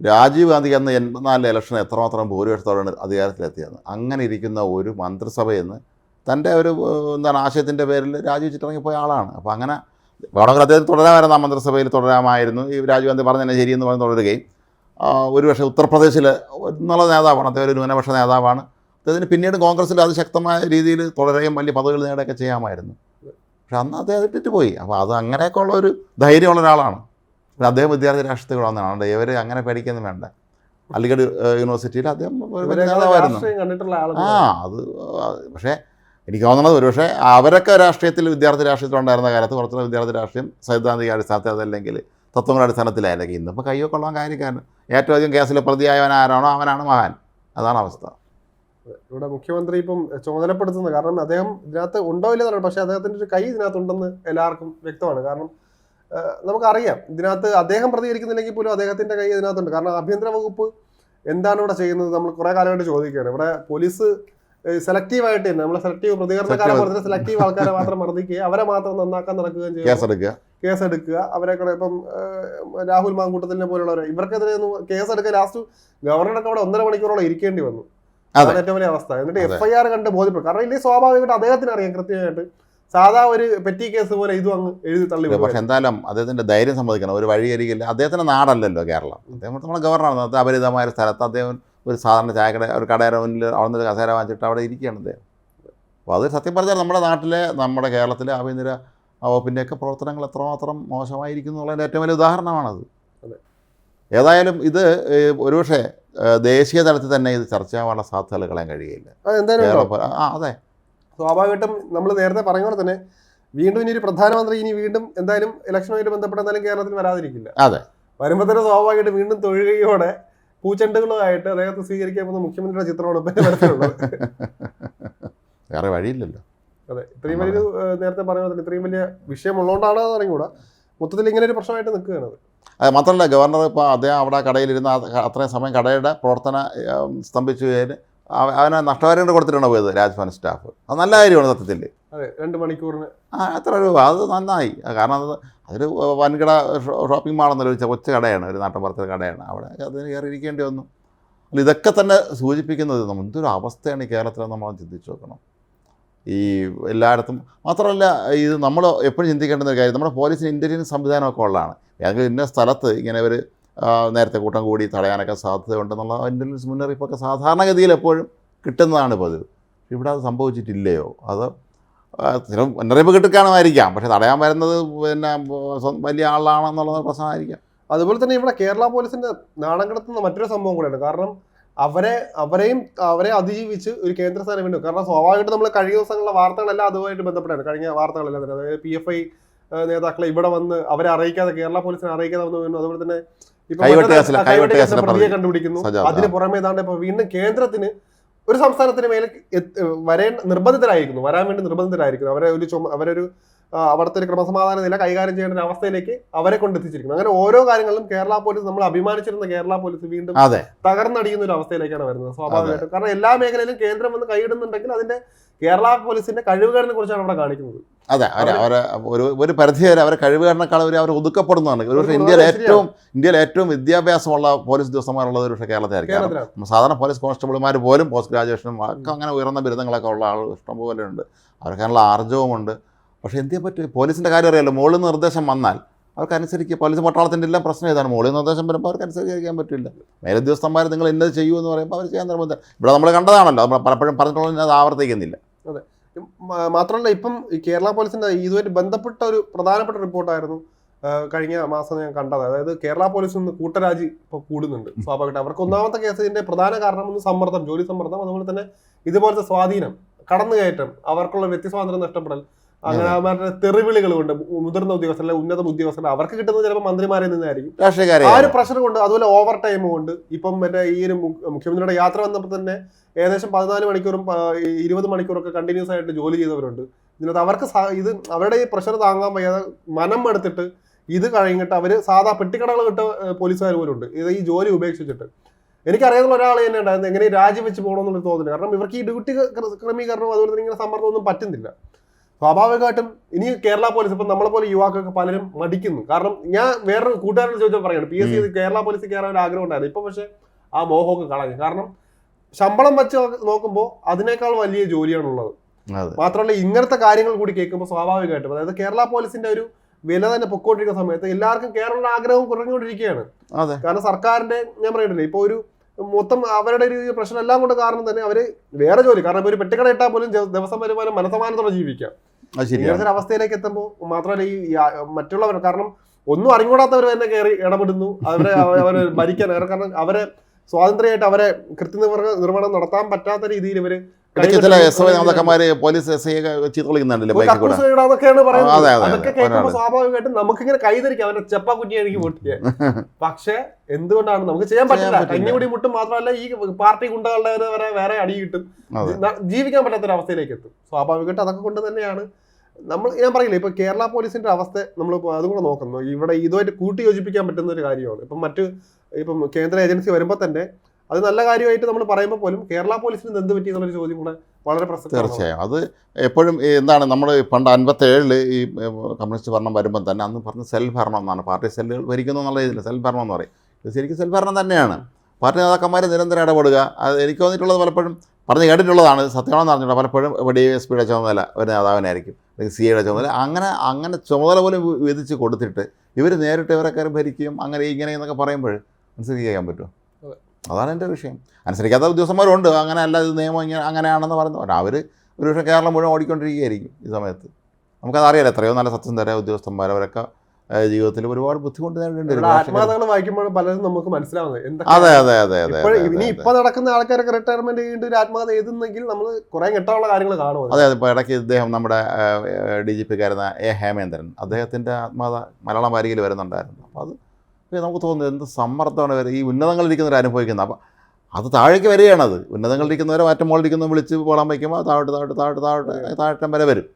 രാജീവ് ഗാന്ധി അന്ന് എൺപത്തിനാലിലെ ഇലക്ഷൻ എത്രമാത്രം ഭൂരിപക്ഷത്തോടെയാണ് അധികാരത്തിലെത്തിയത്? അങ്ങനെ ഇരിക്കുന്ന ഒരു മന്ത്രിസഭയെന്ന് തന്റെ ഒരു എന്താണ് ആശയത്തിന്റെ പേരിൽ രാജീവ് രാജിവെച്ചിട്ടിറങ്ങിപ്പോയ ആളാണ്. അപ്പോൾ അങ്ങനെ വേണമെങ്കിൽ അദ്ദേഹം തുടരാമായിരുന്നു ആ മന്ത്രിസഭയിൽ തുടരാമായിരുന്നു. ഈ രാജീവ് ഗാന്ധി പറഞ്ഞതന്നെ ശരിയെന്ന് പറഞ്ഞ് തുടരുകയും ഒരു പക്ഷേ ഉത്തർപ്രദേശിൽ എന്നുള്ള നേതാവാണ് അദ്ദേഹം ഒരു ന്യൂനപക്ഷ നേതാവാണ്. അദ്ദേഹത്തിന് പിന്നീട് കോൺഗ്രസ്സിൽ അത് ശക്തമായ രീതിയിൽ തുടരുകയും വലിയ പദവികൾ നേടുകയൊക്കെ ചെയ്യാമായിരുന്നു. പക്ഷെ അന്ന് അദ്ദേഹം ഇട്ടിട്ട് പോയി അപ്പോൾ അത് അങ്ങനെയൊക്കെ ഉള്ള ഒരു ധൈര്യമുള്ള ഒരാളാണ്. പിന്നെ അദ്ദേഹം വിദ്യാർത്ഥി രാഷ്ട്രീയത്തിൽ വന്നതാണ് ഇവർ അങ്ങനെ പേടിക്കൊന്നും വേണ്ട. അലിഗഡ് യൂണിവേഴ്സിറ്റിയിൽ അദ്ദേഹം ഒരു നേതാവായിരുന്നു. ആ അത് പക്ഷേ എനിക്ക് തോന്നുന്നത് ഒരുപക്ഷെ അവരൊക്കെ രാഷ്ട്രീയത്തിൽ വിദ്യാർത്ഥി രാഷ്ട്രീയത്തിൽ ഉണ്ടായിരുന്ന കാലത്ത് കുറച്ചുകൂടെ വിദ്യാർത്ഥി രാഷ്ട്രീയം സൈദ്ധാന്തിക അടിസ്ഥാനത്തിൽ അതല്ലെങ്കിൽ തത്വങ്ങളുടെ അടിസ്ഥാനത്തിലായിരിക്കും ഇന്നിപ്പോൾ കയ്യോ കൊള്ളാൻ കാര്യക്കാരൻ. ഏറ്റവും അധികം കേസിൽ പ്രതിയായവൻ ആരാണോ അവനാണ് മഹാൻ. അതാണ് അവസ്ഥ. ഇവിടെ മുഖ്യമന്ത്രി ഇപ്പം ചുമതലപ്പെടുത്തുന്നത്. കാരണം അദ്ദേഹം ഇതിനകത്ത് ഉണ്ടോ ഇല്ലെന്നാണ് പക്ഷേ അദ്ദേഹത്തിന്റെ ഒരു കൈ ഇതിനകത്തുണ്ടെന്ന് എല്ലാവർക്കും വ്യക്തമാണ്. കാരണം നമുക്കറിയാം. ഇതിനകത്ത് അദ്ദേഹം പ്രതികരിക്കുന്നില്ലെങ്കിൽ പോലും അദ്ദേഹത്തിന്റെ കൈ ഇതിനകത്തുണ്ട്. കാരണം ആഭ്യന്തര വകുപ്പ് എന്താണ് ഇവിടെ ചെയ്യുന്നത് നമ്മൾ കുറെ കാലമായിട്ട് ചോദിക്കുകയാണ്. ഇവിടെ പോലീസ് സെലക്റ്റീവ് ആയിട്ട് തന്നെ നമ്മളെ സെലക്റ്റീവ് പ്രതികരണക്കാരെ. പോലെ സെലക്റ്റീവ് ആൾക്കാരെ മാത്രം മർദ്ദിക്കുക അവരെ മാത്രം നന്നാക്കാൻ നടക്കുകയും ചെയ്യുക. കേസ് എടുക്കുക അവരെ കൂടെ ഇപ്പം രാഹുൽ മാങ്കൂട്ടത്തിനെ പോലുള്ളവർ ഇവർക്കെതിരെ ഒന്ന് കേസെടുക്കുക. ലാസ്റ്റ് ഗവർണറൊക്കെ അവിടെ ഒന്നര മണിക്കൂറോളം ഇരിക്കേണ്ടി വന്നു. അതാണ് ഏറ്റവും വലിയ അവസ്ഥ. എന്നിട്ട് എഫ്ഐആർ എഫ് ഐ ആർ കണ്ട് ബോധ്യപ്പെടും. കാരണം ഇല്ലെങ്കിൽ സ്വാഭാവികമായിട്ട് അദ്ദേഹത്തിന് അറിയാം കൃത്യമായിട്ട് സാധാ ഒരു പെറ്റി കേസ് പോലെ ഇതും അങ്ങ് എഴുതി തള്ളി പക്ഷെ എന്തായാലും അദ്ദേഹത്തിന്റെ ധൈര്യം സമ്മതിക്കണം. ഒരു വഴിയരികില്ല അദ്ദേഹത്തിന്റെ നാടല്ലല്ലോ കേരളം. അദ്ദേഹം നമ്മുടെ ഗവർണറാണ് അത് അപരിതമായ സ്ഥലത്ത് അദ്ദേഹം ഒരു സാധാരണ ചായക്കട ഒരു കടയുടെ മുന്നിൽ അവിടെ ഒരു കസേര വാങ്ങിച്ചിട്ട് അവിടെ ഇരിക്കുകയാണ് അദ്ദേഹം. അപ്പോൾ അത് സത്യം പറഞ്ഞാൽ നമ്മുടെ നാട്ടിലെ നമ്മുടെ കേരളത്തിലെ ആഭ്യന്തര വകുപ്പിന്റെയൊക്കെ പ്രവർത്തനങ്ങൾ എത്രമാത്രം മോശമായിരിക്കുന്നു എന്നുള്ളതിന്റെ ഏറ്റവും വലിയ ഉദാഹരണമാണത്. ഏതായാലും ഇത് ഒരുപക്ഷെ ദേശീയ തലത്തിൽ തന്നെ ഇത് ചർച്ചയാവാനുള്ള സാധ്യതകൾ കളയാൻ കഴിയില്ല ആ അതെ. സ്വാഭാവികമായിട്ടും നമ്മൾ നേരത്തെ പറഞ്ഞ പോലെ തന്നെ വീണ്ടും ഇനി ഒരു പ്രധാനമന്ത്രി ഇനി വീണ്ടും എന്തായാലും ഇലക്ഷനുമായിട്ട് ബന്ധപ്പെട്ട് എന്തായാലും കേരളത്തിൽ വരാതിരിക്കില്ല. അതെ. വരുമ്പോൾ തന്നെ സ്വാഭാവികമായിട്ട് വീണ്ടും തൊഴുകയോടെ പൂച്ചെണ്ടുകളുമായിട്ട് അദ്ദേഹത്തെ സ്വീകരിക്കാൻ പോകുന്ന മുഖ്യമന്ത്രിയുടെ ചിത്രമാണ് ഇപ്പം വേറെ വഴിയില്ലല്ലോ. അതെ. ഇത്രയും വലിയ നേരത്തെ പറഞ്ഞ പോലെ ഇത്രയും വലിയ വിഷയം ഉള്ളതുകൊണ്ടാണോ എന്ന് അറിഞ്ഞുകൂടാ. മൊത്തത്തിൽ ഇങ്ങനെ ഒരു പ്രശ്നമായിട്ട് നിൽക്കുകയാണ് അത്. മാത്രമല്ല ഗവർണർ ഇപ്പോൾ അദ്ദേഹം അവിടെ കടയിലിരുന്ന് അത് അത്രയും സമയം കടയുടെ പ്രവർത്തന സ്തംഭിച്ചു അവനെ നഷ്ടപരിഹാരം കൊടുത്തിട്ടാണ് പോയത് രാജ്ഭവൻ സ്റ്റാഫ്? അത് നല്ല കാര്യമാണ് സത്യത്തിൽ. അതെ രണ്ട് മണിക്കൂറിന്. ആ എത്ര രൂപ അത് നന്നായി. കാരണം അത് അതൊരു വൻകിട ഷോപ്പിംഗ് മാളെന്നല്ല ഒരു കൊച്ചു കടയാണ് ഒരു നാട്ടിൻപുറത്തെ കടയാണ്. അവിടെ അതിന് കയറി ഇരിക്കേണ്ടി വന്നു. അല്ല ഇതൊക്കെ തന്നെ സൂചിപ്പിക്കുന്നത് നമ്മൾ എന്തൊരു അവസ്ഥയാണ് ഈ കേരളത്തിൽ നമ്മൾ ചിന്തിച്ച് നോക്കണം. ഈ എല്ലായിടത്തും മാത്രമല്ല ഇത് നമ്മൾ എപ്പോഴും ചിന്തിക്കേണ്ടുന്ന ഒരു കാര്യം നമ്മുടെ പോലീസിന് ഇന്റലിജൻസ് സംവിധാനമൊക്കെ ഉള്ളതാണ്. ഏതെങ്കിലും ഇന്ന സ്ഥലത്ത് ഇങ്ങനെ ഒരു നേരത്തെ കൂട്ടം കൂടി തടയാനൊക്കെ സാധ്യതയുണ്ടെന്നുള്ള ഇന്റലിജൻസ് മുന്നറിയിപ്പൊക്കെ സാധാരണഗതിയിൽ എപ്പോഴും കിട്ടുന്നതാണ് പതിവ് ഇവിടെ അത് സംഭവിച്ചിട്ടില്ലയോ? അത് ചില മുന്നറിയിപ്പ് കിട്ടിക്കാണുമായിരിക്കാം പക്ഷേ തടയാൻ വരുന്നത് പിന്നെ വലിയ ആളാണെന്നുള്ള പ്രശ്നമായിരിക്കാം. അതുപോലെ തന്നെ ഇവിടെ കേരള പോലീസിന്റെ നാണം കിടത്തുന്ന മറ്റൊരു സംഭവം കൂടെയാണ് കാരണം അവരെ അവരെയും അവരെ അതിജീവിച്ച് ഒരു കേന്ദ്ര സ്ഥാനം വേണ്ടി കാരണം സ്വാഭാവികമായിട്ട് നമ്മൾ കഴിഞ്ഞ ദിവസങ്ങളിലെ വാർത്തകളെല്ലാം അതുമായിട്ട് ബന്ധപ്പെട്ടാണ്. കഴിഞ്ഞ വാർത്തകളെല്ലാം തന്നെ. അതായത് പി എഫ് ഐ നേതാക്കളെ ഇവിടെ വന്ന് അവരെ അറിയിക്കാതെ കേരള പോലീസിനെ അറിയിക്കാതെ വന്നു അതുപോലെ തന്നെ കണ്ടുപിടിക്കുന്നു. അതിന് പുറമെ ഏതാണ്ട് ഇപ്പൊ വീണ്ടും കേന്ദ്രത്തിന് ഒരു സംസ്ഥാനത്തിന് മേലെ വരേണ്ട നിർബന്ധിതരായിരിക്കുന്നു. വരാൻ വേണ്ടി നിർബന്ധിതരായിരിക്കുന്നു. അവരെ ഒരു ചുമ അവരൊരു അവിടുത്തെ ഒരു ക്രമസമാധാന നില കൈകാര്യം ചെയ്യേണ്ട ഒരു അവസ്ഥയിലേക്ക് അവരെ കൊണ്ടെത്തിച്ചിരിക്കുന്നു. അങ്ങനെ ഓരോ കാര്യങ്ങളിലും കേരള പോലീസ് നമ്മൾ അഭിമാനിച്ചിരുന്ന കേരള പോലീസ് വീണ്ടും തകർന്നടിയുന്ന ഒരു അവസ്ഥയിലേക്കാണ് വരുന്നത്. സ്വാഭാവികമായിട്ടും. കാരണം എല്ലാ മേഖലയിലും കേന്ദ്രം വന്ന് കൈയിടുന്നുണ്ടെങ്കിൽ അതിന്റെ കേരള പോലീസിന്റെ കഴിവുകളെ കുറിച്ചാണ് അവിടെ കാണിക്കുന്നത്. അതെ അവരെ അവരെ ഒരു ഒരു പരിധി വരെ അവരെ കഴിവുകാരനേക്കാൾ അവർ അവർ ഒതുക്കപ്പെടുന്നതാണ്. ഒരു പക്ഷേ ഇന്ത്യയിൽ ഏറ്റവും ഇന്ത്യയിൽ ഏറ്റവും വിദ്യാഭ്യാസമുള്ള പോലീസ് ഉദ്യോഗസ്ഥന്മാരുള്ളത് ഒരു പക്ഷേ കേരളത്തിലായിരിക്കും. സാധാരണ പോലീസ് കോൺസ്റ്റബിൾമാർ പോലും പോസ്റ്റ് ഗ്രാജുവേഷനും ഒക്കെ അങ്ങനെ ഉയർന്ന ബിരുദങ്ങളൊക്കെ ഉള്ള ആൾ ഇഷ്ടംപോലെ ഉണ്ട് അവർക്കതിനുള്ള ആർജവുമുണ്ട്. പക്ഷേ എന്തിയെ പറ്റി? പോലീസിന്റെ കാര്യം അറിയാമല്ലോ മുകളിൽ നിർദ്ദേശം വന്നാൽ അവർക്കനുസരിച്ച് പോലീസ് പട്ടാളത്തിന്റെ എല്ലാം പ്രശ്നം ഇതാണ്. മുകളിൽ നിർദ്ദേശം വരുമ്പോൾ അവർക്ക് അനുസരിക്കാൻ പറ്റില്ല. മേലുദ്യോഗസ്ഥന്മാർ നിങ്ങൾ ഇന്നത് ചെയ്യൂ എന്ന് പറയുമ്പോൾ അവർ ചെയ്യാൻ നിർബന്ധം ഇവിടെ നമ്മൾ കണ്ടതാണല്ലോ നമ്മൾ പലപ്പോഴും പറഞ്ഞിട്ടുള്ളത് അത് ആവർത്തിക്കുന്നില്ല. മ- മാത്രമല്ല ഇപ്പം കേരള പോലീസിന്റെ ഇതുമായിട്ട് ബന്ധപ്പെട്ട ഒരു പ്രധാനപ്പെട്ട റിപ്പോർട്ടായിരുന്നു കഴിഞ്ഞ മാസം ഞാൻ കണ്ടത്. അതായത് കേരള പോലീസിൽ നിന്ന് കൂട്ടരാജി ഇപ്പൊ കൂടുന്നുണ്ട് സ്വാഭാവികമായിട്ട്. അവർക്ക് ഒന്നാമത്തെ കേസിന്റെ പ്രധാന കാരണം ഒന്ന് സമ്മർദ്ദം ജോലി സമ്മർദ്ദം അതുപോലെ തന്നെ ഇതുപോലത്തെ സ്വാധീനം കടന്നുകയറ്റം അവർക്കുള്ള വ്യക്തി സ്വാതന്ത്ര്യം നഷ്ടപ്പെടൽ അങ്ങനെ തെറിവിളികൾ കൊണ്ട് മുതിർന്ന ഉദ്യോഗസ്ഥർ അല്ലെങ്കിൽ ഉന്നത ഉദ്യോഗസ്ഥർ അവർക്ക് കിട്ടുന്നത് ചിലപ്പോൾ മന്ത്രിമാരിൽ നിന്നായിരിക്കും. രാഷ്ട്രീയക്കാരെ ആ ഒരു പ്രഷർ കൊണ്ട് അതുപോലെ ഓവർ ടൈം കൊണ്ട് ഇപ്പം മറ്റേ ഈ ഒരു മുഖ്യമന്ത്രിയുടെ യാത്ര വന്നപ്പോൾ തന്നെ ഏകദേശം പതിനാല് മണിക്കൂറും ഇരുപത് മണിക്കൂറൊക്കെ കണ്ടിന്യൂസ് ആയിട്ട് ജോലി ചെയ്തവരുണ്ട്. ഇതിനകത്ത് അവർക്ക് ഇത് അവരുടെ ഈ പ്രഷർ താങ്ങാൻ വയ്യാതെ മനം എടുത്തിട്ട് ഇത് കഴിഞ്ഞിട്ട് അവർ സാധാ പെട്ടിക്കടകൾ കിട്ട പോലീസുകാർ പോലും ഉണ്ട്. ഇത് ഈ ജോലി ഉപേക്ഷിച്ചിട്ട്. എനിക്കറിയാവുന്ന ഒരാൾ തന്നെ ഉണ്ടായിരുന്നു. എങ്ങനെ രാജിവെച്ച് പോകണമെന്നുള്ള തോന്നുന്നില്ല കാരണം ഇവർക്ക് ഈ ഡ്യൂട്ടി ക്രമീകരണവും അതുപോലെ തന്നെ ഇങ്ങനെ സമ്മർദ്ദമൊന്നും പറ്റുന്നില്ല. സ്വാഭാവികമായിട്ടും ഇനി കേരള പോലീസ് ഇപ്പം നമ്മളെ പോലെ യുവാക്കൾക്ക് പലരും മടിക്കുന്നു. കാരണം ഞാൻ വേറൊരു കൂട്ടുകാരോട് ചോദിച്ചാൽ പറയുന്നത് പി. എസ്. സി. കേരള പോലീസിൽ കയറാൻ ഒരു ആഗ്രഹം ഉണ്ടായിരുന്നു. ഇപ്പൊ പക്ഷെ ആ മോഹമൊക്കെ കളഞ്ഞു. കാരണം ശമ്പളം വെച്ച് നോക്കുമ്പോൾ അതിനേക്കാൾ വലിയ ജോലിയാണുള്ളത്. മാത്രമല്ല ഇങ്ങനത്തെ കാര്യങ്ങൾ കൂടി കേൾക്കുമ്പോൾ സ്വാഭാവികമായിട്ടും അതായത് കേരള പോലീസിന്റെ ഒരു വില തന്നെ പൊക്കോണ്ടിരിക്കുന്ന സമയത്ത് എല്ലാവർക്കും കേരള ആഗ്രഹം കുറഞ്ഞുകൊണ്ടിരിക്കുകയാണ്. കാരണം സർക്കാരിന്റെ ഞാൻ പറയുന്നില്ലേ ഇപ്പൊ ഒരു മൊത്തം അവരുടെ ഒരു പ്രശ്നം എല്ലാം കൊണ്ട് കാരണം തന്നെ അവർ വേറെ ജോലി കാരണം ഇപ്പൊ ഒരു പെട്ടിക്കട ഇട്ടാൽ പോലും ദിവസം വരുമാനം മനസമാനത്തോടെ ജീവിക്കാം. ഇങ്ങനത്തെ അവസ്ഥയിലേക്ക് എത്തുമ്പോൾ മാത്രമല്ല ഈ മറ്റുള്ളവർ കാരണം ഒന്നും അറിഞ്ഞുകൂടാത്തവർ തന്നെ കയറി ഇടപെടുന്നു. അവരെ അവർ അവരെ ഭരിക്കാൻ കാരണം അവരെ സ്വാതന്ത്ര്യമായിട്ട് അവരെ കൃത്യനിർവഹ നിർവഹണം നടത്താൻ പറ്റാത്ത രീതിയിൽ ഇവർ സ്വാഭാവികമായിട്ട് നേതാക്കന്മാര് പോലീസ് എസ് ഐ ചീത്ത വിളിക്കുന്നുണ്ടല്ലേ ബൈക്കിൽ കൂടെ. അതൊക്കെ അതെ. കേൾക്കുമ്പോൾ സ്വാഭാവികമായിട്ടും നമുക്കിങ്ങനെ കൈതരിക്കാം അവന്റെ ചെപ്പ കുറ്റിയായിരിക്കും പൊട്ടിയെ. <laughs> പക്ഷെ എന്തുകൊണ്ടാണ്? നമുക്ക് ചെയ്യാൻ പറ്റില്ല. കഞ്ഞി കഞ്ഞികൂടി മുട്ടും മാത്രമല്ല ഈ പാർട്ടി ഗുണ്ടകളുടെ വരെ വേറെ അടി കിട്ടും. ജീവിക്കാൻ പറ്റാത്ത ഒരു അവസ്ഥയിലേക്ക് എത്തും. സ്വാഭാവികമായിട്ട് അതൊക്കെ കൊണ്ട് തന്നെയാണ് നമ്മൾ ഞാൻ പറയില്ല ഇപ്പൊ കേരള പോലീസിന്റെ അവസ്ഥ നമ്മൾ അതും കൂടെ നോക്കുന്നു. ഇവിടെ ഇതുമായിട്ട് കൂട്ടി യോജിപ്പിക്കാൻ പറ്റുന്ന ഒരു കാര്യമാണ്. ഇപ്പം മറ്റ് ഇപ്പം കേന്ദ്ര ഏജൻസി വരുമ്പോൾ തന്നെ അത് നല്ല കാര്യമായിട്ട് നമ്മൾ പറയുമ്പോൾ പോലും കേരള പോലീസിന് എന്ത് പറ്റി എന്നുള്ളൊരു ചോദ്യം കൂടെ വളരെ പ്രസക്തമാണ്. തീർച്ചയായും. അത് എപ്പോഴും എന്താണ് നമ്മൾ പണ്ട് അൻപത്തേഴിൽ ഈ കമ്മ്യൂണിസ്റ്റ് ഭരണം വരുമ്പോൾ തന്നെ അന്ന് പറഞ്ഞ സെൽഫ് ഭരണം എന്നാണ്. പാർട്ടി സെല്ലുകൾ ഭരിക്കുന്നു എന്നുള്ള ഇതിൽ സെൽഫ് ഭരണം എന്ന് പറയും. ഇത് ശരിക്കും സെൽഫ് ഭരണം തന്നെയാണ്. പാർട്ടി നേതാക്കന്മാർ നിരന്തരം ഇടപെടുക. അത് എനിക്ക് തോന്നിയിട്ടുള്ളത് പലപ്പോഴും പറഞ്ഞ് കേട്ടിട്ടുള്ളതാണ്. സത്യമാണെന്ന് അറിഞ്ഞിട്ട് പലപ്പോഴും ഡി എസ് പിയുടെ ചുമതല ഒരു നേതാവിനായിരിക്കും. സി എയുടെ ചുമതല. അങ്ങനെ അങ്ങനെ ചുമതല പോലും വിധിച്ച് കൊടുത്തിട്ട് ഇവർ നേരിട്ട് ഇവരൊക്കെ ഭരിക്കും അങ്ങനെ ഇങ്ങനെ എന്നൊക്കെ പറയുമ്പോൾ അനുസരിക്കാൻ പറ്റുമോ? അതാണ് എന്റെ വിഷയം. അനുസരിക്കാത്ത ഉദ്യോഗസ്ഥന്മാരുണ്ട്. അങ്ങനെ അല്ല ഇത് നിയമം ഇങ്ങനെ അങ്ങനെയാണെന്ന് പറഞ്ഞു അവർ ഒരു പക്ഷേ കേരളം മുഴുവൻ ഓടിക്കൊണ്ടിരിക്കുകയായിരിക്കും ഈ സമയത്ത്. നമുക്കത് അറിയാലോ എത്രയോ നല്ല സത്യസന്ധരായ ഉദ്യോഗസ്ഥന്മാർ. അവരൊക്കെ ജീവിതത്തിൽ ഒരുപാട് ബുദ്ധിമുട്ട് നേരിടേണ്ടി വരും. ആത്മകഥകൾ വായിക്കുമ്പോൾ പലരും നമുക്ക് മനസ്സിലാവുന്നത്. അതെ അതെ അതെ അതെ ഇനി ഇപ്പൊ നടക്കുന്ന ആൾക്കാരൊക്കെ റിട്ടയർമെന്റ് ചെയ്യേണ്ട ഒരു ആത്മകഥ എഴുതുന്നെങ്കിൽ നമ്മൾ കുറെ കെട്ടാനുള്ള കാര്യങ്ങൾ കാണുമോ അതെ. അതെ ഇപ്പോൾ ഇടയ്ക്ക് ഇദ്ദേഹം നമ്മുടെ ഡി ജി പിക്കാരുന്ന എ ഹേമേന്ദ്രൻ അദ്ദേഹത്തിന്റെ ആത്മകഥ മലയാളം വാരികയിൽ വരുന്നുണ്ടായിരുന്നു. അപ്പോൾ അത് നമുക്ക് തോന്നുന്നത് എന്ത് സമ്മർദ്ദമാണ് വരെ ഈ ഉന്നതങ്ങളിലിരിക്കുന്നവർ അനുഭവിക്കുന്നത്. അപ്പോൾ അത് താഴേക്ക് വരികയാണത്. ഉന്നതങ്ങളിലിരിക്കുന്നവരെ മാറ്റം മുകളിലിരിക്കുന്ന വിളിച്ച് പോകാൻ വയ്ക്കുമ്പോൾ താഴോട്ട് താഴോട്ട് താഴോട്ട് താഴോട്ട് താഴ്ത്തം വരെ വരും.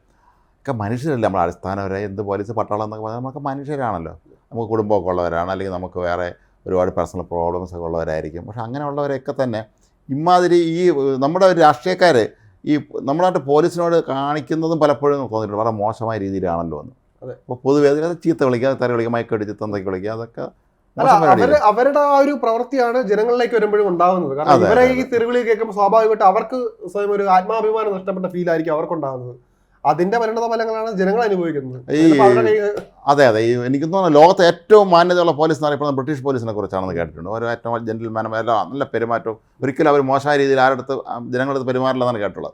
ഒക്കെ മനുഷ്യരല്ലേ നമ്മൾ അടിസ്ഥാനപരമായി എന്ത് പോലീസ് പട്ടാളം എന്നൊക്കെ പറഞ്ഞാൽ നമുക്ക് മനുഷ്യരാണല്ലോ. നമുക്ക് കുടുംബമൊക്കെ ഉള്ളവരാണ് അല്ലെങ്കിൽ നമുക്ക് വേറെ ഒരുപാട് പേഴ്സണൽ പ്രോബ്ലംസ് ഒക്കെ ഉള്ളവരായിരിക്കും. പക്ഷെ അങ്ങനെയുള്ളവരൊക്കെ തന്നെ ഇമാതിരി ഈ നമ്മുടെ ഒരു രാഷ്ട്രീയക്കാർ ഈ നമ്മുടെ നാട്ടിൽ പോലീസിനോട് കാണിക്കുന്നതും പലപ്പോഴും തോന്നിയിട്ടുണ്ട്. വളരെ മോശമായ രീതിയിലാണല്ലോ എന്ന്. അതെ. അപ്പോൾ പൊതുവേ അതിനകത്ത് ചീത്ത വിളിക്കുക തര വിളിക്കുക മയക്കടിച്ച് തന്തയ്ക്ക് വിളിക്കുക അതൊക്കെ? അവർ അവരുടെ ആ ഒരു പ്രവൃത്തിയാണ് ജനങ്ങളിലേക്ക് വരുമ്പോഴും ഉണ്ടാകുന്നത്. കാരണം ഇവരെ ഈ തെരുവിളി കേൾക്കുമ്പോൾ സ്വാഭാവികമായിട്ട് അവർക്ക് സ്വയം ഒരു ആത്മാഭിമാനം നഷ്ടപ്പെട്ട ഫീൽ ആയിരിക്കും അവർക്കുണ്ടാകുന്നത്. അതിന്റെ പരിണത ഫലങ്ങളാണ് ജനങ്ങൾ അനുഭവിക്കുന്നത്. ഈ- അതെ അതെ. ഈ എനിക്ക് തോന്നുന്നു ലോകത്തെ ഏറ്റവും മാന്യതയുള്ള പോലീസ് എന്ന് എന്നറിയപ്പെടുന്ന ബ്രിട്ടീഷ് പോലീസിനെ കുറിച്ചാണെന്ന് കേട്ടിട്ടുണ്ട്. ഓരോ ഏറ്റവും ജെന്റിൽമാനും എല്ലാം നല്ല പെരുമാറ്റവും. ഒരിക്കലും അവർ മോശമായ രീതിയിൽ ആരടുത്ത് ജനങ്ങളുടെ അടുത്ത് പെരുമാറില്ലെന്നാണ് കേട്ടുള്ളത്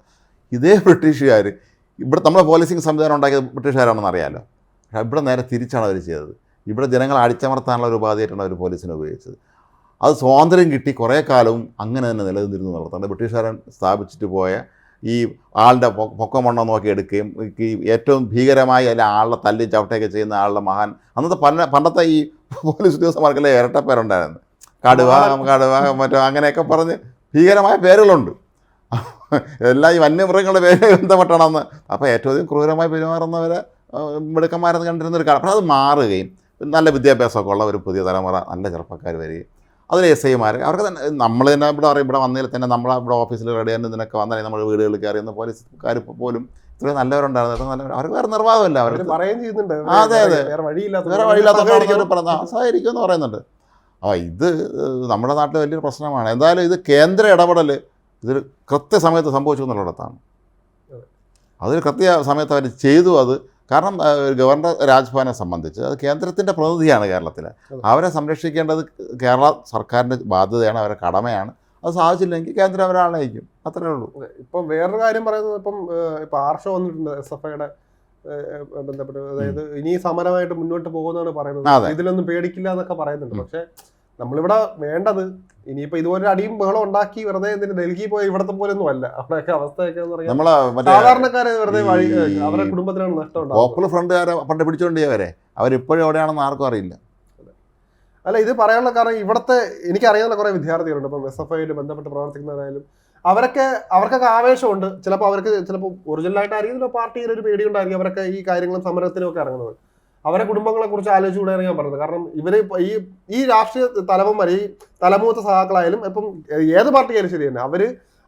ഇതേ ബ്രിട്ടീഷുകാർ ഇവിടെ നമ്മുടെ പോലീസിങ് സംവിധാനം ഉണ്ടാക്കിയത് ബ്രിട്ടീഷുകാരാണെന്ന് അറിയാമല്ലോ പക്ഷേ ഇവിടെ നേരെ തിരിച്ചാണ് അവർ ചെയ്തത്. ഇവിടെ ജനങ്ങളെ അടിച്ചമർത്താനുള്ള ഒരു ഉപാധിയായിട്ടാണ് അവർ പോലീസിനെ ഉപയോഗിച്ചത്. അത് സ്വാതന്ത്ര്യം കിട്ടി കുറേ കാലവും അങ്ങനെ തന്നെ നിലനിന്നിരുന്നു എന്നുള്ളതാണ്. ബ്രിട്ടീഷുകാരൻ സ്ഥാപിച്ചിട്ട് പോയ ഈ ആളുടെ പൊ- പൊക്കം വണ്ണം നോക്കി എടുക്കുകയും ഈ ഏറ്റവും ഭീകരമായി അല്ല ആളുടെ തല്ലി ചവിട്ടയൊക്കെ ചെയ്യുന്ന ആളുടെ മഹാൻ അന്നത്തെ പല പണ്ടത്തെ ഈ പോലീസ് ഉദ്യോഗസ്ഥന്മാർക്കെല്ലാം ഇരട്ടപ്പേരുണ്ടായിരുന്നു കടുവ കടുവ മറ്റോ അങ്ങനെയൊക്കെ പറഞ്ഞ് ഭീകരമായ പേരുകളുണ്ട്. എല്ലാ ഈ വന്യമൃഗങ്ങളുടെ പേര് ബന്ധപ്പെട്ടാണെന്ന്. അപ്പോൾ ഏറ്റവും അധികം ക്രൂരമായി പെരുമാറുന്നവരെ മിടുക്കന്മാരെന്ന് കണ്ടിരുന്ന ഒരു കാലം അപ്പോൾ അത് മാറുകയും നല്ല വിദ്യാഭ്യാസമൊക്കെ ഉള്ള ഒരു പുതിയ തലമുറ നല്ല ചെറുപ്പക്കാർ വരികയും അതിൽ എസ് ഐമാർ അവർക്ക് തന്നെ നമ്മൾ തന്നെ ഇവിടെ അറിയും ഇവിടെ വന്നതിൽ തന്നെ നമ്മൾ ഇവിടെ ഓഫീസിൽ റെഡി ചെയ്യാൻ ഇതിനൊക്കെ വന്നാൽ നമ്മൾ വീടുകളിൽ കയറിയുന്ന പോലീസുകാർ പോലും ഇത്ര നല്ലവരുണ്ടായിരുന്നു. എത്ര നല്ലവർ അവർക്ക് വേറെ നിർവാഹമില്ല അവർ പറയുകയും ചെയ്യുന്നുണ്ട്. അതെ, അതെ. വേറെ വഴിയില്ലാത്ത വേറെ അവർ പറഞ്ഞ സഹായിരിക്കും എന്ന് പറയുന്നുണ്ട്. ആ ഇത് നമ്മുടെ നാട്ടിൽ വലിയൊരു പ്രശ്നമാണ്. എന്തായാലും ഇത് കേന്ദ്ര ഇടപെടൽ ഇതൊരു കൃത്യസമയത്ത് സംഭവിച്ചു എന്നുള്ളിടത്താണ്. അതിൽ അതൊരു കൃത്യ സമയത്ത് അവർ ചെയ്തു അത് കാരണം ഗവർണർ രാജ്ഭവനെ സംബന്ധിച്ച് അത് കേന്ദ്രത്തിന്റെ പ്രതിനിധിയാണ് കേരളത്തിൽ അവരെ സംരക്ഷിക്കേണ്ടത് കേരള സർക്കാരിന്റെ ബാധ്യതയാണ് അവരുടെ കടമയാണ്. അത് സാധിച്ചില്ലെങ്കിൽ കേന്ദ്രം അവരാളയക്കും അത്രേ ഉള്ളൂ. ഇപ്പം വേറൊരു കാര്യം പറയുന്നത് ഇപ്പം ഇപ്പം ആർഷോ വന്നിട്ടുണ്ട് എസ് എഫ് ഐയുടെ ബന്ധപ്പെട്ട്. അതായത് ഇനി സമരമായിട്ട് മുന്നോട്ട് പോകുന്നതാണ് പറയുന്നത്. ഇതിലൊന്നും പേടിക്കില്ല എന്നൊക്കെ പറയുന്നുണ്ട്. പക്ഷെ നമ്മളിവിടെ വേണ്ടത്. ഇനിയിപ്പോ ഇതുപോലെ അടിയും ബഹളം ഉണ്ടാക്കി വെറുതെ എന്തിന് ഡൽഹി പോയി ഇവിടത്തെ പോലെ ഒന്നും അല്ല. അവിടെയൊക്കെ അവസ്ഥയൊക്കെ സാധാരണക്കാരെ വെറുതെ വഴി അവരുടെ കുടുംബത്തിനാണ് നഷ്ടം പോപ്പുലർ ഫ്രണ്ട് പണ്ട് പിടിച്ചോണ്ടിയവരെ അവരിപ്പോഴും എവിടെയാണെന്ന് ആർക്കും അറിയില്ല. അല്ല ഇത് പറയാനുള്ള കാരണം ഇവിടുത്തെ എനിക്കറിയാവുന്ന കുറെ വിദ്യാർത്ഥികളുണ്ട്. ഇപ്പം എസ് എഫ് ഐയിൽ ബന്ധപ്പെട്ട് പ്രവർത്തിക്കുന്നവരായാലും അവരൊക്കെ അവർക്കൊക്കെ ആവേശമുണ്ട്. ചിലപ്പോൾ അവർക്ക് ചിലപ്പോൾ ഒറിജിനലായിട്ടായിരിക്കും ചിലപ്പോൾ പാർട്ടിയിൽ ഒരു പേടിയുണ്ടായിരിക്കും. അവരൊക്കെ ഈ കാര്യങ്ങളും സമരത്തിലും ഒക്കെ ഇറങ്ങുന്നത്. അവരെ കുടുംബങ്ങളെ കുറിച്ച് ആലോചിച്ചുകൂടെയാണ് ഞാൻ പറഞ്ഞത്. കാരണം ഇവർ ഈ ഈ രാഷ്ട്രീയ തലവന്മാർ ഈ തലമൂത്ത സഹാക്കളായാലും ഇപ്പം ഏത് പാർട്ടിയായാലും ശരി തന്നെ അവർ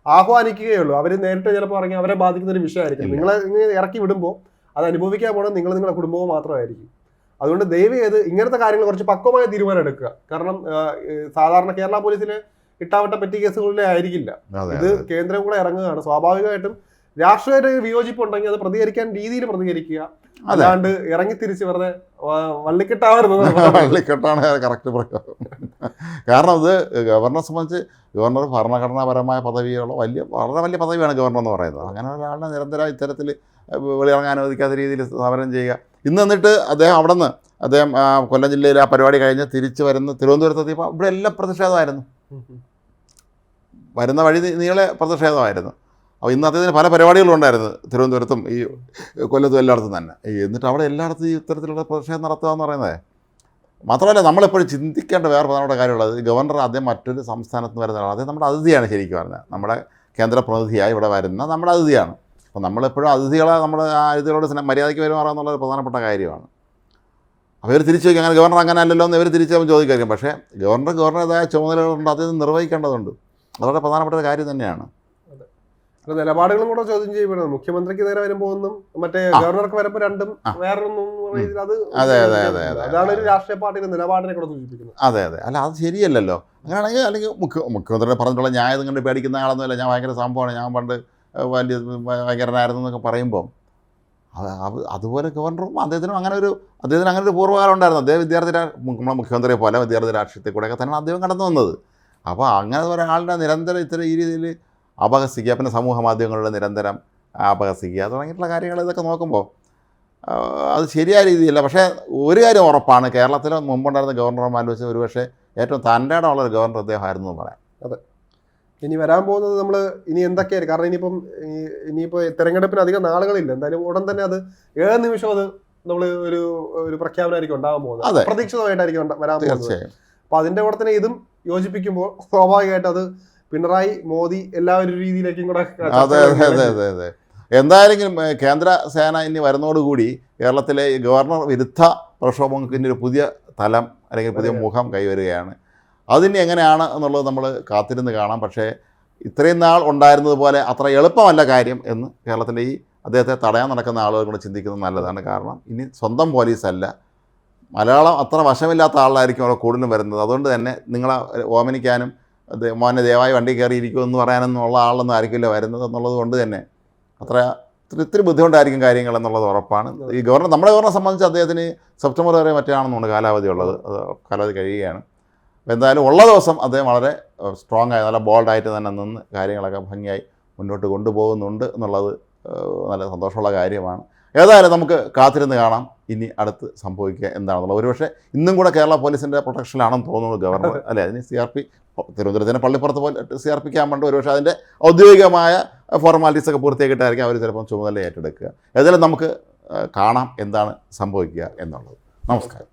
ആഹ്വാനിക്കുകയുള്ളൂ. അവർ നേരിട്ട് ചിലപ്പോൾ ഇറങ്ങി അവരെ ബാധിക്കുന്ന ഒരു വിഷയമായിരിക്കും. നിങ്ങളെ ഇറക്കി വിടുമ്പോൾ അത് അനുഭവിക്കാൻ പോണത് നിങ്ങൾ നിങ്ങളുടെ കുടുംബവും മാത്രമായിരിക്കും. അതുകൊണ്ട് ദയവ് ചെയ്ത് ഇങ്ങനത്തെ കാര്യങ്ങൾ കുറച്ച് പക്വമായ തീരുമാനം എടുക്കുക. കാരണം സാധാരണ കേരള പോലീസിലെ ഇട്ടാവട്ട പെറ്റി കേസുകളിലെ ആയിരിക്കില്ല. ഇത് കേന്ദ്രം കൂടെ ഇറങ്ങുകയാണ്. സ്വാഭാവികമായിട്ടും രാഷ്ട്രീയ വിയോജിപ്പുണ്ടെങ്കിൽ അത് പ്രതികരിക്കാൻ രീതിയിൽ പ്രതികരിക്കുക. അതാണ്ട് അല്ലാണ്ട് ഇറങ്ങി തിരിച്ച് വെറുതെ വള്ളിക്കെട്ടാവരുത് <laughs> വള്ളിക്കെട്ടാണ് കറക്റ്റ് പ്രയോഗം. കാരണം ഇത് ഗവർണറെ സംബന്ധിച്ച് ഗവർണർ ഭരണഘടനാപരമായ പദവികളോ വലിയ വളരെ വലിയ പദവിയാണ് ഗവർണർ എന്ന് പറയുന്നത്. അങ്ങനെ ഒരാളിനെ നിരന്തരം ഇത്തരത്തിൽ വെളിയിറങ്ങാൻ അനുവദിക്കാത്ത രീതിയിൽ സമരം ചെയ്യുക. ഇന്ന് എന്നിട്ട് അദ്ദേഹം അവിടെ നിന്ന് അദ്ദേഹം കൊല്ലം ജില്ലയിൽ ആ പരിപാടി കഴിഞ്ഞ് തിരിച്ച് വരുന്ന തിരുവനന്തപുരത്തെത്തിയപ്പോൾ ഇവിടെ എല്ലാം പ്രതിഷേധമായിരുന്നു. വരുന്ന വഴി നീളെ പ്രതിഷേധമായിരുന്നു. അപ്പോൾ ഇന്ന് അദ്ദേഹത്തിന് പല പരിപാടികളും ഉണ്ടായിരുന്നു. തിരുവനന്തപുരത്തും ഈ കൊല്ലത്തും എല്ലായിടത്തും തന്നെ. ഈ എന്നിട്ട് അവിടെ എല്ലായിടത്തും ഈ ഇത്തരത്തിലുള്ള പ്രതിഷേധം നടത്തുക എന്ന് പറയുന്നത് മാത്രമല്ല നമ്മളെപ്പോഴും ചിന്തിക്കേണ്ട വേറെ പ്രധാനപ്പെട്ട കാര്യമുള്ളത് ഗവർണർ ആദ്യം മറ്റൊരു സംസ്ഥാനത്ത് നിന്ന് വരുന്ന അദ്ദേഹം നമ്മുടെ അതിഥിയാണ് ശരിക്കും പറഞ്ഞാൽ. നമ്മുടെ കേന്ദ്ര പ്രതിനിധിയായി ഇവിടെ വരുന്ന നമ്മുടെ അതിഥിയാണ്. അപ്പോൾ നമ്മളെപ്പോഴും അതിഥികളെ നമ്മൾ ആ അതിഥികളോട് മര്യാദയ്ക്ക് പെരുമാറുക എന്നുള്ളത് പ്രധാനപ്പെട്ട കാര്യമാണ്. അവർ തിരിച്ചു ചോദിക്കും അങ്ങനെ ഗവർണർ അങ്ങനെ അല്ലല്ലോ എന്ന് ഇവർ തിരിച്ചു ചോദിക്കായിരിക്കും പക്ഷേ ഗവർണർ ഗവർണറേതായ ചുമതലകളുണ്ട്. അത് നിർവഹിക്കേണ്ടതുണ്ട്. അത് വളരെ പ്രധാനപ്പെട്ട കാര്യം തന്നെയാണ്. നിലപാടുകളും കൂടെ ചോദ്യം ചെയ്യപ്പെടുന്നത് മുഖ്യമന്ത്രിക്ക് നേരെ വരുമ്പോ ഒന്നും മറ്റേ ഗവർണർക്ക് വരുമ്പോ രണ്ടും. വേറൊന്നും അത് അതെ, അതെ, അതെ, അതെ. അതാണ് ഒരു രാഷ്ട്രീയ പാർട്ടിയുടെ നിലപാടിനെ കൂടെ സൂചിപ്പിക്കുന്നത്. അതെ അതെ. അല്ല അത് ശരിയല്ലല്ലോ. അങ്ങനെയാണെങ്കിൽ അല്ലെങ്കിൽ മുഖ്യ മുഖ്യമന്ത്രിയുടെ പറഞ്ഞിട്ടുള്ള ഞാൻ ഇതും കണ്ട് പേടിക്കുന്ന ആളൊന്നുമല്ല. ഞാൻ ഭയങ്കര സംഭവമാണ്. ഞാൻ പണ്ട് വലിയ ഭയങ്കരനായിരുന്നു എന്നൊക്കെ പറയുമ്പോൾ അത് അത് അതുപോലെ ഗവർണറും അദ്ദേഹത്തിനും അങ്ങനെ ഒരു അദ്ദേഹത്തിന് അങ്ങനെ ഒരു പൂർവകാലം ഉണ്ടായിരുന്നു. അദ്ദേഹം വിദ്യാർത്ഥി നമ്മളെ മുഖ്യമന്ത്രിയെ പോലെ വിദ്യാർത്ഥി രാഷ്ട്രീയത്തിൽ കൂടെയൊക്കെ തന്നെയാണ് അദ്ദേഹം കടന്നു വന്നത്. അപ്പോൾ അങ്ങനെ ഒരാളുടെ നിരന്തരം ഇത്തരം ഈ രീതിയിൽ അപഹസിക്കുക പിന്നെ സമൂഹ മാധ്യമങ്ങളുടെ നിരന്തരം അപഹസിക്കുക തുടങ്ങിയിട്ടുള്ള കാര്യങ്ങൾ ഇതൊക്കെ നോക്കുമ്പോൾ അത് ശരിയായ രീതിയില്ല പക്ഷേ ഒരു കാര്യം ഉറപ്പാണ് കേരളത്തിൽ മുമ്പുണ്ടായിരുന്ന ഗവർണർമാർ വെച്ച് ഒരുപക്ഷെ ഏറ്റവും തന്റെ ഇടമുള്ള ഒരു ഗവർണർ അദ്ദേഹമായിരുന്നു എന്ന് പറയാം. ഇനി വരാൻ പോകുന്നത് നമ്മൾ ഇനി എന്തൊക്കെയായിരിക്കും? കാരണം ഇനിയിപ്പം ഇനിയിപ്പോൾ തിരഞ്ഞെടുപ്പിന് അധികം നാളുകളില്ല. എന്തായാലും ഉടൻ തന്നെ അത് ഏഴ് നിമിഷം അത് നമ്മൾ ഒരു ഒരു പ്രഖ്യാപനമായിരിക്കും ഉണ്ടാകാൻ അതെ. പോകുന്നത്. അപ്രതീക്ഷിതമായിട്ടായിരിക്കും ഉണ്ടാ- വരാൻ പോകുന്നത്. അപ്പോൾ അപ്പൊ അതിന്റെ കൂടെ തന്നെ ഇതും യോജിപ്പിക്കുമ്പോൾ സ്വാഭാവികമായിട്ട് അത് പിണറായി മോദി എല്ലാവരും രീതിയിലേക്കും കൂടെ അതെ അതെ അതെ അതെ എന്തായാലും കേന്ദ്ര സേന ഇനി വരുന്നതോടുകൂടി കേരളത്തിലെ ഗവർണർ വിരുദ്ധ പ്രക്ഷോഭങ്ങൾക്ക് ഇനി ഒരു പുതിയ തലം അല്ലെങ്കിൽ പുതിയ മുഖം കൈവരികയാണ്. അതിനി എങ്ങനെയാണ് എന്നുള്ളത് നമ്മൾ കാത്തിരുന്ന് കാണാം. പക്ഷേ ഇത്രയും നാൾ ഉണ്ടായിരുന്നത് പോലെ അത്ര എളുപ്പമല്ല കാര്യം എന്ന് കേരളത്തിലെ ഈ അദ്ദേഹത്തെ തടയാൻ നടക്കുന്ന ആളുകൾ കൂടെ ചിന്തിക്കുന്നത് നല്ലതാണ്. കാരണം ഇനി സ്വന്തം പോലീസല്ല. മലയാളം അത്ര വശമില്ലാത്ത ആളായിരിക്കും അവിടെ കൂടുതലും വരുന്നത്. അതുകൊണ്ട് തന്നെ നിങ്ങളെ ഓമനിക്കാനും മോനെ ദയവായി വണ്ടി കയറിയിരിക്കും എന്ന് പറയാനൊന്നും ഉള്ള ആളൊന്നും ആയിരിക്കില്ല വരുന്നത് എന്നുള്ളത് കൊണ്ട് തന്നെ. അത്ര ഇത്തിരി ഇത്തിരി ബുദ്ധിമുട്ടായിരിക്കും കാര്യങ്ങൾ എന്നുള്ളത് ഉറപ്പാണ്. ഈ ഗവർണർ നമ്മുടെ ഗവർണറെ സംബന്ധിച്ച് അദ്ദേഹത്തിന് സെപ്റ്റംബർ വരെ മറ്റാണെന്നുണ്ട് കാലാവധി ഉള്ളത്. അത് കാലാവധി കഴിയുകയാണ്. എന്തായാലും ഉള്ള ദിവസം അദ്ദേഹം വളരെ സ്ട്രോങ് ആയി നല്ല ബോൾഡായിട്ട് തന്നെ നിന്ന് കാര്യങ്ങളൊക്കെ ഭംഗിയായി മുന്നോട്ട് കൊണ്ടുപോകുന്നുണ്ട് എന്നുള്ളത് നല്ല സന്തോഷമുള്ള കാര്യമാണ്. ഏതായാലും നമുക്ക് കാത്തിരുന്ന് കാണാം. ഇനി അടുത്ത് സംഭവിക്കുക എന്താണെന്നുള്ളത്. ഒരുപക്ഷെ ഇന്നും കൂടെ കേരള പോലീസിന്റെ പ്രൊട്ടക്ഷനിലാണെന്ന് തോന്നുന്നു ഗവർണർ. അല്ലേ? അതിന് സി ആർ പി തിരുവനന്തപുരത്തിന് പള്ളിപ്പുറത്ത് പോലെ സി ആർ പിക്ക് ആകുമ്പോൾ ഒരുപക്ഷെ അതിന്റെ ഔദ്യോഗികമായ ഫോർമാലിറ്റീസ് ഒക്കെ പൂർത്തിയാക്കിയിട്ടായിരിക്കും അവർ ചിലപ്പം ചുമതല ഏറ്റെടുക്കുക ഏതായാലും നമുക്ക് കാണാം എന്താണ് സംഭവിക്കുക എന്നുള്ളത്. നമസ്കാരം.